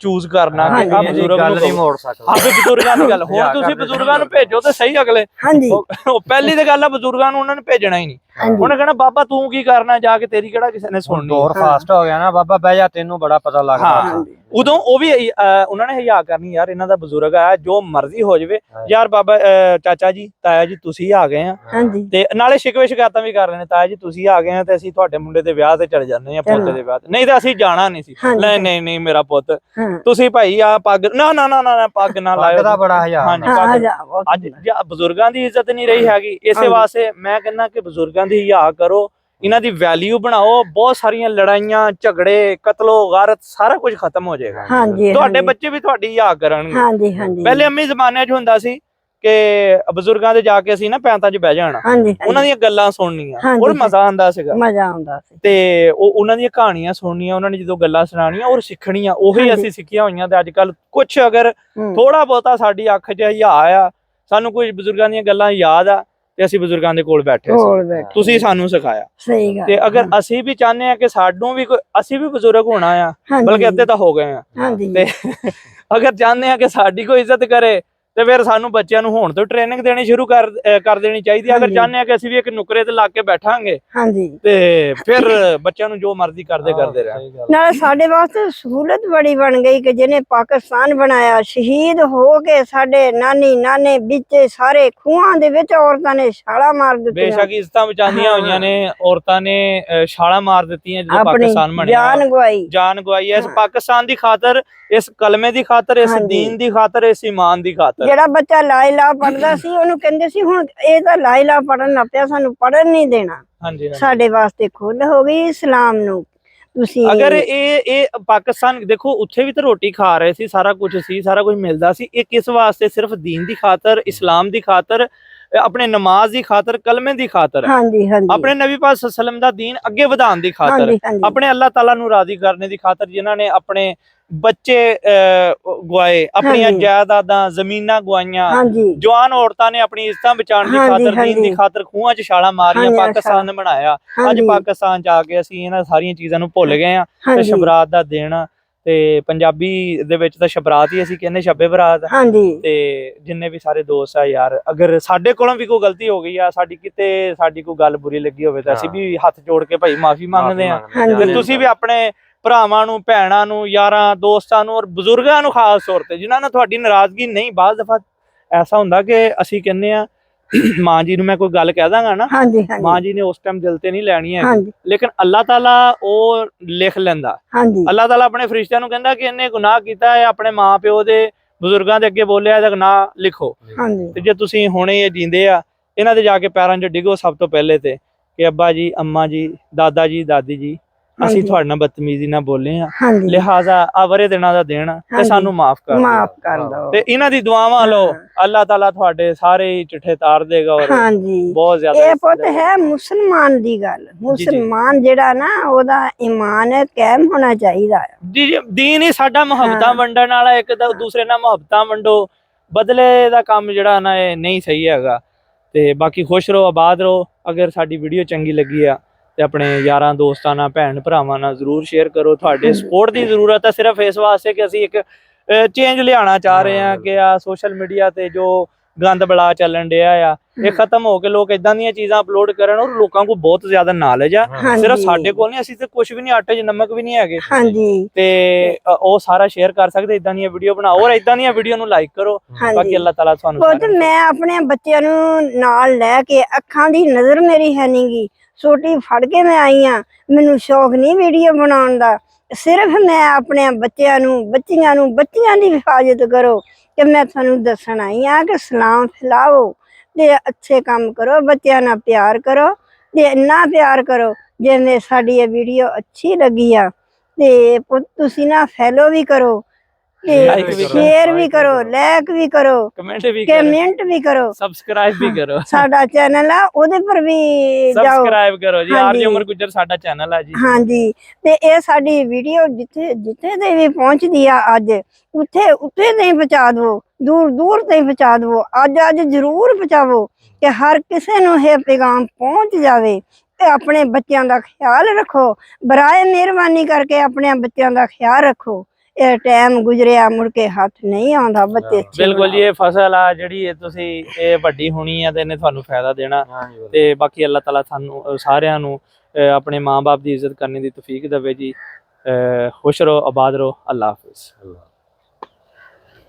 S1: ਚੂਜ਼ ਕਰਨਾ ਕਿ ਆ ਬਜ਼ੁਰਗ
S3: ਗੱਲ
S1: ਨੂੰ
S3: ਨਹੀਂ। ਮੋੜ ਸਕਦਾ।
S1: ਆਪੇ ਬਜ਼ੁਰਗਾਂ ਦੀ ਗੱਲ
S3: ਮਜ਼ਾਕ
S1: ਤੁਸੀਂ ਬਜ਼ੁਰਗਾਂ ਨੂੰ। ਭੇਜੋ ਤੇ ਸਹੀ ਅਗਲੇ।
S2: ਹਾਂਜੀ।
S1: ਉਹ ਪਹਿਲੀ ਤੇ ਗੱਲ ਆ ਬਜ਼ੁਰਗਾਂ ਨੂੰ ਉਹਨਾਂ ਨੇ ਭੇਜਣਾ ਹੀ ਨਹੀਂ। ਉਹਨੇ ਕਹਿਣਾ ਬਾਬਾ ਤੂੰ ਕੀ ਕਰਨਾ? ਜਾ ਕੇ ਤੇਰੀ ਕਿਹੜਾ ਕਿਸੇ ਨੇ ਸੁਣਨੀ?
S3: ਦੌਰ। ਫਾਸਟ ਹੋ ਗਿਆ ਨਾ ਬਾਬਾ ਬਹਿ ਜਾ ਤੈਨੂੰ ਬੜਾ ਪਤਾ ਲੱਗਦਾ।
S1: ਉਦੋਂ ਉਹ ਵੀ ਉਹਨਾਂ ਨੇ ਹਿਆ ਕਰਨੀ ਯਾਰ ਇਹਨਾਂ ਦਾ ਬਜ਼ੁਰਗ ਆ ਜੋ ਮਰਜ਼ੀ ਹੋ ਜਾਵੇ। ਯਾਰ ਬਾਬਾ ਚਾਚਾ ਜੀ ਤਾਇਆ ਜੀ ਤੁਸੀਂ ਆ ਗਏ ਆ। ਤੇ ਨਾਲੇ ਸ਼ਿਕਵੇ ਸ਼ਿਕਾਇਤਾਂ ਵੀ ਕਰ ਰਹੇ ਨੇ ਤਾਇਆ ਜੀ ਤੁਸੀਂ ਆ ਗਏ ਆ ਤੇ ਅਸੀਂ ਤੁਹਾਡੇ ਮੁੰਡੇ ਦੇ ਵਿਆਹ ਤੇ ਚਲੇ ਜਾਂਦੇ ਆ ਪੋਤੇ। ਦੇ ਵਿਆਹ ਤੇ। ਨਹੀਂ ਤਾਂ ਅਸੀਂ ਜਾਣਾ ਨਹੀਂ ਸੀ। ਨਹੀਂ ਨਹੀਂ ਨਹੀਂ ਮੇਰਾ ਪੁੱਤ ਤੁਸੀਂ ਭਾਈ ਆ ਪੱਗ ਨਾ ਨਾ ਨਾ ਨਾ ਪੱਗ ਨਾ
S3: ਪੱਗ
S1: ਲਾਇਓ।
S3: ਦਾ ਬੜਾ ਹਜ਼ਾਰ
S1: ਹਾਂਜੀ।
S2: ਹਾਂ
S1: ਪੱਗ-
S2: ਆ ਜਾ ਬਹੁਤ
S1: ਅੱਜ ਬਜ਼ੁਰਗਾਂ ਦੀ ਇੱਜ਼ਤ ਨਹੀਂ ਰਹੀ ਹੈਗੀ। ਇਸੇ। ਵਾਸਤੇ ਮੈਂ ਕਹਿੰਦਾ ਕਿ ਬਜ਼ੁਰਗਾਂ ਦੀ ਹਿਆ ਕਰੋ ਇਹਨਾਂ ਦੀ ਵੈਲਿਊ ਬਣਾਓ ਬਹੁਤ ਸਾਰੀਆਂ ਲੜਾਈਆਂ ਝਗੜੇ ਕਤਲੋ ਗਾਰਤ ਸਾਰਾ ਕੁਝ ਖਤਮ ਹੋ ਜਾਏਗਾ। ਤੁਹਾਡੇ। ਬੱਚੇ ਵੀ ਤੁਹਾਡੀ ਹਿਆ ਕਰਨਗੇ।
S2: ਹਾਂਜੀ ਹਾਂਜੀ।
S1: ਪਹਿਲੇ ਅੰਮੀ ਜ਼ਮਾਨੇ 'ਚ ਹੁੰਦਾ ਸੀ ਕਿ ਬਜ਼ੁਰਗਾਂ ਦੇ ਜਾ ਕੇ ਅਸੀਂ ਨਾ ਪੈਂਤਾਂ 'ਚ ਬਹਿ ਜਾਣਾ।
S2: ਹਾਂਜੀ
S1: ਉਹਨਾਂ ਦੀਆਂ ਗੱਲਾਂ ਸੁਣਨੀਆਂ। ਔਰ। ਮਜ਼ਾ ਆਉਂਦਾ ਸੀਗਾ।
S2: ਮਜ਼ਾ ਆਉਂਦਾ ਸੀ।
S1: ਤੇ ਉਹ ਉਹਨਾਂ ਦੀਆਂ ਕਹਾਣੀਆਂ ਸੁਣਨੀਆਂ ਉਹਨਾਂ ਨੇ ਜਦੋਂ ਗੱਲਾਂ ਸੁਣਾਉਣੀਆਂ ਔਰ ਸਿੱਖਣੀਆਂ ਉਹੀ। ਅਸੀਂ ਸਿੱਖੀਆਂ ਹੋਈਆਂ ਤੇ ਅੱਜ ਕੱਲ ਕੁਝ ਅਗਰ। ਥੋੜਾ ਬਹੁਤਾ ਸਾਡੀ ਅੱਖ 'ਚ ਹਿਆ ਆ ਸਾਨੂੰ ਕੁਝ ਬਜ਼ੁਰਗਾਂ ਦੀਆਂ ਗੱਲਾਂ ਯਾਦ ਆ ਤੇ ਅਸੀਂ ਬਜ਼ੁਰਗਾਂ ਦੇ ਕੋਲ ਬੈਠੇ ਸੀ। ਤੁਸੀਂ ਸਾਨੂੰ ਸਿਖਾਇਆ।
S2: ਸਹੀ ਗੱਲ
S1: ਤੇ ਅਗਰ ਅਸੀਂ ਵੀ ਚਾਹੁੰਦੇ ਆ ਕਿ ਸਾਨੂੰ ਵੀ ਕੋਈ ਅਸੀਂ ਵੀ ਬਜ਼ੁਰਗ ਹੋਣਾ ਆ ਬਲਕਿ ਅੱਧੇ ਤਾਂ ਹੋ ਗਏ ਆ।
S2: ਹਾਂਜੀ।
S1: ਤੇ ਅਗਰ ਚਾਹੁੰਦੇ ਆ ਕਿ ਸਾਡੀ ਕੋਈ ਇੱਜ਼ਤ ਕਰੇ ਤੇ ਫਿਰ ਸਾਨੂੰ ਬੱਚਿਆਂ ਨੂੰ ਹੁਣ ਤੋਂ ਟ੍ਰੇਨਿੰਗ ਦੇਣੀ ਸ਼ੁਰੂ ਕਰ ਕਰ ਦੇਣੀ ਚਾਹੀਦੀ ਹੈ ਅਗਰ। ਚਾਹੁੰਦੇ ਆ ਕਿ ਅਸੀਂ ਵੀ ਇੱਕ ਨੁਕਰੇ ਤੇ ਲੱਗ ਕੇ ਬੈਠਾਂਗੇ
S2: ਹਾਂਜੀ
S1: ਤੇ ਫਿਰ ਬੱਚਿਆਂ ਨੂੰ ਜੋ ਮਰਜ਼ੀ ਕਰਦੇ ਕਰਦੇ ਰਹਿਣ।
S2: ਨਾਲੇ ਸਾਡੇ ਵਾਸਤੇ ਸਹੂਲਤ ਬੜੀ ਬਣ ਗਈ ਕਿ ਜਿਹਨੇ ਪਾਕਿਸਤਾਨ ਬਣਾਇਆ ਸ਼ਹੀਦ ਹੋ ਕੇ ਸਾਡੇ ਨਾਨੀ ਨਾਨੇ ਵਿੱਚ ਸਾਰੇ ਖੂਹਾਂ ਦੇ ਵਿੱਚ ਔਰਤਾਂ ਨੇ ਛਾਲਾ ਮਾਰ ਦਿੱਤੀਆਂ
S1: ਬੇਸ਼ੱਕ ਇੱਜ਼ਤਾਂ ਬਚਾਉਂਦੀਆਂ। ਹੋਈਆਂ ਨੇ ਔਰਤਾਂ ਨੇ ਛਾਲਾਂ ਮਾਰ ਦਿੱਤੀਆਂ ਜਦੋਂ ਪਾਕਿਸਤਾਨ ਬਣਿਆ
S2: ਜਾਨ ਗਵਾਈ
S1: ਜਾਨ ਗਵਾਈ ਇਸ। ਪਾਕਿਸਤਾਨ ਦੀ ਖਾਤਰ ਇਸ ਕਲਮੇ ਦੀ ਖਾਤਰ ਇਸ। ਦੀਨ ਦੀ ਖਾਤਰ ਇਸ ਈਮਾਨ ਦੀ ਖਾਤਰ
S2: ਜਿਹੜਾ ਬੱਚਾ ਲਾਇਲਾ ਪੜਦਾ ਸੀ ਉਹਨੂੰ ਕਹਿੰਦੇ ਸੀ ਹੁਣ ਇਹ ਤਾਂ ਲਾਇਲਾ ਪੜਨ ਲੱਗ ਪਿਆ ਸਾਨੂੰ ਪੜਨ ਨਹੀਂ ਦੇਣਾ।
S1: ਹਾਂਜੀ।
S2: ਸਾਡੇ ਵਾਸਤੇ ਖੁੱਲ ਹੋ ਗਈ ਇਸਲਾਮ ਨੂੰ। ਤੁਸੀਂ
S1: ਅਗਰ ਇਹ ਇਹ ਪਾਕਿਸਤਾਨ ਦੇਖੋ ਉੱਥੇ ਵੀ ਤਾਂ ਰੋਟੀ ਖਾ ਰਹੇ ਸੀ ਸਾਰਾ ਕੁਝ ਸੀ ਸਾਰਾ ਕੁਝ ਮਿਲਦਾ ਸੀ। ਇਹ ਕਿਸ ਵਾਸਤੇ? ਸਿਰਫ ਦੀਨ ਦੀ ਖਾਤਰ ਇਸਲਾਮ ਦੀ ਖਾਤਰ ਆਪਣੇ ਨਮਾਜ਼ ਦੀ ਖਾਤਰ ਕਲਮੇ ਦੀ ਖਾਤਰ।
S2: ਹਾਂਜੀ ਹਾਂਜੀ।
S1: ਆਪਣੇ ਨਬੀ ਪਾਕ ਸੱਲਮ ਦਾ ਦੀਨ ਅੱਗੇ ਵਧਾਉਣ ਦੀ ਖਾਤਰ। ਆਪਣੇ ਅੱਲਾਹ ਤਾਲਾ ਨੂੰ ਰਾਜ਼ੀ ਕਰਨੇ ਦੀ ਖਾਤਰ ਜਿਨ੍ਹਾਂ ਨੇ ਆਪਣੇ ਬੱਚੇ ਗਵਾਏ ਆਪਣੀਆਂ। ਜਾਇਦਾਦਾਂ ਜ਼ਮੀਨਾਂ ਗਵਾਈਆਂ ਜਵਾਨ ਔਰਤਾਂ ਨੇ ਆਪਣੀ ਇੱਜ਼ਤਾਂ ਬਚਾਉਣ ਦੀ ਖਾਤਰ ਦੀਨ ਦੀ। ਖਾਤਰ ਖੂਹਾਂ 'ਚ ਛਾਲਾਂ ਮਾਰੀਆਂ ਪਾਕਿਸਤਾਨ ਨੇ ਬਣਾਇਆ। ਅੱਜ ਪਾਕਿਸਤਾਨ 'ਚ ਆ ਕੇ ਅਸੀਂ ਇਹਨਾਂ ਸਾਰੀਆਂ ਚੀਜ਼ਾਂ ਨੂੰ ਭੁੱਲ ਗਏ ਆ ਤੇ ਸ਼ਬਰਾਤ ਦਾ ਦਿਨ ਤੇ ਪੰਜਾਬੀ ਦੇ ਵਿੱਚ ਤਾਂ ਸ਼ਬਰਾਤ ਹੀ ਅਸੀਂ ਕਹਿੰਦੇ ਸ਼ਬੇ ਬਰਾਤ।
S2: ਹਾਂਜੀ।
S1: ਤੇ ਜਿੰਨੇ ਵੀ ਸਾਰੇ ਦੋਸਤ ਆ ਯਾਰ ਅਗਰ ਸਾਡੇ ਕੋਲੋਂ ਵੀ ਕੋਈ ਗਲਤੀ ਹੋ ਗਈ ਆ ਸਾਡੀ ਕਿਤੇ ਸਾਡੀ ਕੋਈ ਗੱਲ ਬੁਰੀ ਲੱਗੀ ਹੋਵੇ ਤਾਂ ਅਸੀਂ। ਵੀ ਹੱਥ ਜੋੜ ਕੇ ਭਾਈ ਮਾਫੀ ਮੰਗਦੇ ਆ। ਤੇ ਤੁਸੀਂ ਵੀ ਆਪਣੇ ਭਰਾਵਾਂ ਨੂੰ ਭੈਣਾਂ ਨੂੰ ਯਾਰਾਂ ਦੋਸਤਾਂ ਨੂੰ ਔਰ ਬਜ਼ੁਰਗਾਂ ਨੂੰ ਖਾਸ ਤੌਰ ਤੇ ਜਿਨ੍ਹਾਂ ਨਾਲ ਤੁਹਾਡੀ ਨਾਰਾਜ਼ਗੀ ਨਹੀਂ ਬਾਅਦ ਦਫਾ ਐਸਾ ਹੁੰਦਾ ਕਿ ਅਸੀਂ ਕਹਿੰਦੇ ਆ ਮਾਂ ਜੀ ਨੂੰ ਮੈਂ ਕੋਈ ਗੱਲ ਕਹਿ ਦਾਂਗਾ ਨਾ
S2: ਹਾਂਜੀ
S1: ਮਾਂ
S2: ਹਾਂਜੀ
S1: ਜੀ ਨੇ ਉਸ ਟਾਈਮ ਦਿਲ ਤੇ ਨਹੀਂ ਲੈਣੀ ਹੈ
S2: ਹਾਂਜੀ।
S1: ਲੇਕਿਨ ਅੱਲਾਹ ਤਾਲਾ ਉਹ ਲਿਖ ਲੈਂਦਾ।
S2: ਹਾਂਜੀ।
S1: ਅੱਲਾਹ ਤਾਲਾ ਆਪਣੇ ਫਰਿਸ਼ਤਿਆਂ ਨੂੰ ਕਹਿੰਦਾ ਕਿ ਇਹਨੇ ਗੁਨਾਹ ਕੀਤਾ ਹੈ ਆਪਣੇ ਮਾਂ ਪਿਓ ਦੇ ਬਜ਼ੁਰਗਾਂ ਦੇ ਅੱਗੇ ਬੋਲਿਆ ਇਹਦਾ ਗੁਨਾਹ ਲਿਖੋ।
S2: ਹਾਂਜੀ।
S1: ਤੇ ਜੇ ਤੁਸੀਂ ਹੁਣੇ ਇਹ ਜੀਂਦੇ ਆ ਇਹਨਾਂ ਦੇ ਜਾ ਕੇ ਪੈਰਾਂ 'ਚ ਡਿੱਗੋ ਸਭ ਤੋਂ ਪਹਿਲੇ ਤੇ ਕਿ ਅੱਬਾ ਜੀ ਅੰਮਾ ਜੀ ਦਾਦਾ ਜੀ ਦਾਦੀ ਜੀ ਅਸੀਂ। ਤੁਹਾਡੇ ਨਾਲ ਬਦਤਮੀਜ਼ੀ ਨਾਲ ਬੋਲੇ ਆ
S2: ਹਾਂਜੀ।
S1: ਲਿਹਾਜ਼ਾ ਆਵਰੇ ਦਿਨਾਂ ਦਾ ਆ ਤੇ। ਸਾਨੂੰ ਮਾਫ ਕਰ
S2: ਮਾਫ ਕਰ ਦਿਓ।
S1: ਤੇ ਇਹਨਾਂ ਦੀ ਦੁਆਵਾਂ ਲਓ। ਅੱਲਾਹ ਤਾਲਾ ਤੁਹਾਡੇ ਸਾਰੇ ਚਿੱਠੇ ਤਾਰ ਦੇਗਾ ਔਰ
S2: ਹਾਂਜੀ।
S1: ਬਹੁਤ ਜ਼ਿਆਦਾ
S2: ਇਹ ਪੁੱਤ ਹੈ ਮੁਸਲਮਾਨ ਦੀ ਗੱਲ। ਮੁਸਲਮਾਨ ਜਿਹੜਾ ਨਾ ਉਹਦਾ ਈਮਾਨ ਕਾਇਮ ਹੋਣਾ ਚਾਹੀਦਾ
S1: ਜੀ ਦੀਨ ਹੀ ਸਾਡਾ ਮੁਹੱਬਤਾਂ। ਵੰਡਣ ਵਾਲਾ ਇੱਕ ਤਾਂ ਦੂਸਰੇ ਨਾਲ ਮੁਹੱਬਤਾਂ ਵੰਡੋ। ਬਦਲੇ ਦਾ ਕੰਮ ਜਿਹੜਾ ਨਾ ਇਹ ਨਹੀਂ ਸਹੀ ਹੈਗਾ। ਤੇ ਬਾਕੀ ਖੁਸ਼ ਰਹੋ ਆਬਾਦ ਰਹੋ। ਅਗਰ ਸਾਡੀ ਵੀਡੀਓ ਚੰਗੀ ਲੱਗੀ ਆ ਤੇ ਆਪਣੇ ਯਾਰਾਂ ਦੋਸਤਾਂ ਨਾਲ ਭੈਣ ਭਰਾਵਾਂ ਨਾਲ ਜ਼ਰੂਰ ਸ਼ੇਅਰ ਕਰੋ। ਤੁਹਾਡੇ ਸਪੋਰਟ ਦੀ ਜ਼ਰੂਰਤ ਹੈ ਸਿਰਫ ਇਸ ਵਾਸਤੇ ਕਿ ਅਸੀਂ ਇੱਕ ਚੇਂਜ ਲਿਆਉਣਾ ਚਾਹ ਰਹੇ ਹਾਂ ਕਿ ਆ ਸੋਸ਼ਲ ਮੀਡੀਆ ਤੇ ਜੋ ਗੰਦ ਬਲਾ ਚੱਲਣ ਡਿਆ ਆ ਇਹ ਖਤਮ ਹੋ ਕੇ ਲੋਕ ਇਦਾਂ ਦੀਆਂ ਚੀਜ਼ਾਂ ਅਪਲੋਡ ਕਰਨ ਔਰ ਲੋਕਾਂ ਕੋਲ ਬਹੁਤ ਜ਼ਿਆਦਾ ਨੌਲੇਜ ਆ। ਸਿਰਫ ਸਾਡੇ ਕੋਲ ਨਹੀਂ ਅਸੀਂ ਤੇ ਕੁਝ ਵੀ ਨਹੀਂ ਆਟੇ 'ਚ ਨਮਕ ਵੀ ਨਹੀਂ ਹੈਗੇ।
S2: ਹਾਂਜੀ।
S1: ਤੇ ਉਹ ਸਾਰਾ ਸ਼ੇਅਰ ਕਰ ਸਕਦੇ ਇਦਾਂ ਦੀਆਂ ਵੀਡੀਓ ਬਣਾਓ ਔਰ ਇਦਾਂ ਦੀਆਂ ਵੀਡੀਓ ਨੂੰ ਲਾਈਕ ਕਰੋ। ਬਾਕੀ ਅੱਲਾਹ ਤਾਲਾ ਤੁਹਾਨੂੰ ਨੂੰ
S2: ਮੈਂ ਆਪਣੇ ਬੱਚਿਆਂ ਨੂੰ ਨਾਲ ਲੈ ਕੇ ਅੱਖਾਂ ਦੀ ਨਜ਼ਰ ਮੇਰੀ ਹੈ ਨਹੀਂਗੀ ਸੋਟੀ ਫੜ ਕੇ ਮੈਂ ਆਈ ਆ। ਮੈਨੂੰ ਸ਼ੌਕ ਨਹੀਂ ਵੀਡੀਓ ਬਣਾਉਣ ਦਾ। ਸਿਰਫ ਮੈਂ ਆਪਣੇ ਬੱਚਿਆਂ ਨੂੰ, ਬੱਚੀਆਂ ਨੂੰ, ਬੱਚੀਆਂ ਦੀ ਹਿਫਾਜ਼ਤ ਕਰੋ ਕਿ ਮੈਂ ਤੁਹਾਨੂੰ ਦੱਸਣ ਆਈ ਆ ਕਿ ਸਲਾਮ ਫੈਲਾਓ ਤੇ ਅੱਛੇ ਕੰਮ ਕਰੋ, ਬੱਚਿਆਂ ਨਾਲ ਪਿਆਰ ਕਰੋ ਤੇ ਇੰਨਾ ਪਿਆਰ ਕਰੋ ਜਿਵੇਂ ਸਾਡੀ ਇਹ ਵੀਡੀਓ ਅੱਛੀ ਲੱਗੀ ਆ। ਤੇ ਪੁੱਤ, ਤੁਸੀਂ ਨਾ ਫੈਲੋ ਵੀ ਕਰੋ।
S1: Like ਵੀ ਕਰੋ,
S2: ਸ਼ੇਅਰ ਵੀ ਕਰੋ ਲਾਈਕ ਵੀ ਕਰੋ
S1: ਕਮੈਂਟ ਵੀ ਕਰੋ।
S2: ਕਮੈਂਟ ਵੀ ਕਰੋ।
S1: ਸਬਸਕ੍ਰਾਈਬ ਵੀ ਕਰੋ।
S2: ਸਾਡਾ ਚੈਨਲ ਆ ਉਹਦੇ ਪਰ ਵੀ ਜਾਓ।
S1: ਸਬਸਕ੍ਰਾਈਬ ਕਰੋ ਜੀ
S2: ਹਾਂਜੀ।
S1: ਆਰਜੀ ਉਮਰ ਗੁੱਜਰ ਸਾਡਾ ਚੈਨਲ ਆ ਜੀ।
S2: ਹਾਂਜੀ ਤੇ ਇਹ ਸਾਡੀ ਵੀਡੀਓ ਜਿੱਥੇ ਜਿੱਥੇ ਤੇ ਵੀ ਪਹੁੰਚਦੀ ਆ ਅੱਜ ਉੱਥੇ ਉੱਥੇ ਤੇ ਹੀ ਪਹੁੰਚਾ ਦਿਓ ਦੂਰ ਦੂਰ ਤੇ ਪਹੁੰਚਾ ਦਿਓ ਅੱਜ ਅੱਜ ਜ਼ਰੂਰ ਪਹੁੰਚਾਵੋ ਕਿ ਹਰ ਕਿਸੇ ਨੂੰ ਇਹ ਪੈਗਾਮ ਪਹੁੰਚ ਜਾਵੇ ਤੇ ਆਪਣੇ ਬੱਚਿਆਂ ਦਾ ਖਿਆਲ ਰੱਖੋ। ਬਰਾਏ ਮਿਹਰਬਾਨੀ ਕਰਕੇ ਆਪਣੇ ਬੱਚਿਆਂ ਦਾ ਖਿਆਲ ਰੱਖੋ। ਇਹ ਟਾਈਮ ਗੁਜ਼ਰਿਆ ਮੁੜ ਕੇ ਹੱਥ ਨਹੀਂ ਆਉਂਦਾ ਬੱਚੇ
S1: ਬਿਲਕੁਲ ਜੀ ਇਹ ਫਸਲ ਆ ਜਿਹੜੀ ਇਹ ਤੁਸੀਂ ਇਹ ਵੱਡੀ ਹੋਣੀ ਆ ਤੇ ਇਹਨੇ ਤੁਹਾਨੂੰ ਫਾਇਦਾ ਦੇਣਾ। ਤੇ ਬਾਕੀ ਅੱਲਾਹ ਤਾਲਾ ਸਾਨੂੰ ਅਹ ਸਾਰਿਆਂ ਨੂੰ ਆਪਣੇ ਮਾਂ-ਬਾਪ ਦੀ ਇੱਜ਼ਤ ਕਰਨੇ ਦੀ ਤੌਫੀਕ ਦੇਵੇ ਜੀ ਅਹ ਖੁਸ਼ ਰਹੋ ਆਬਾਦ ਰਹੋ ਅੱਲਾਹ ਹਾਫਿਜ਼।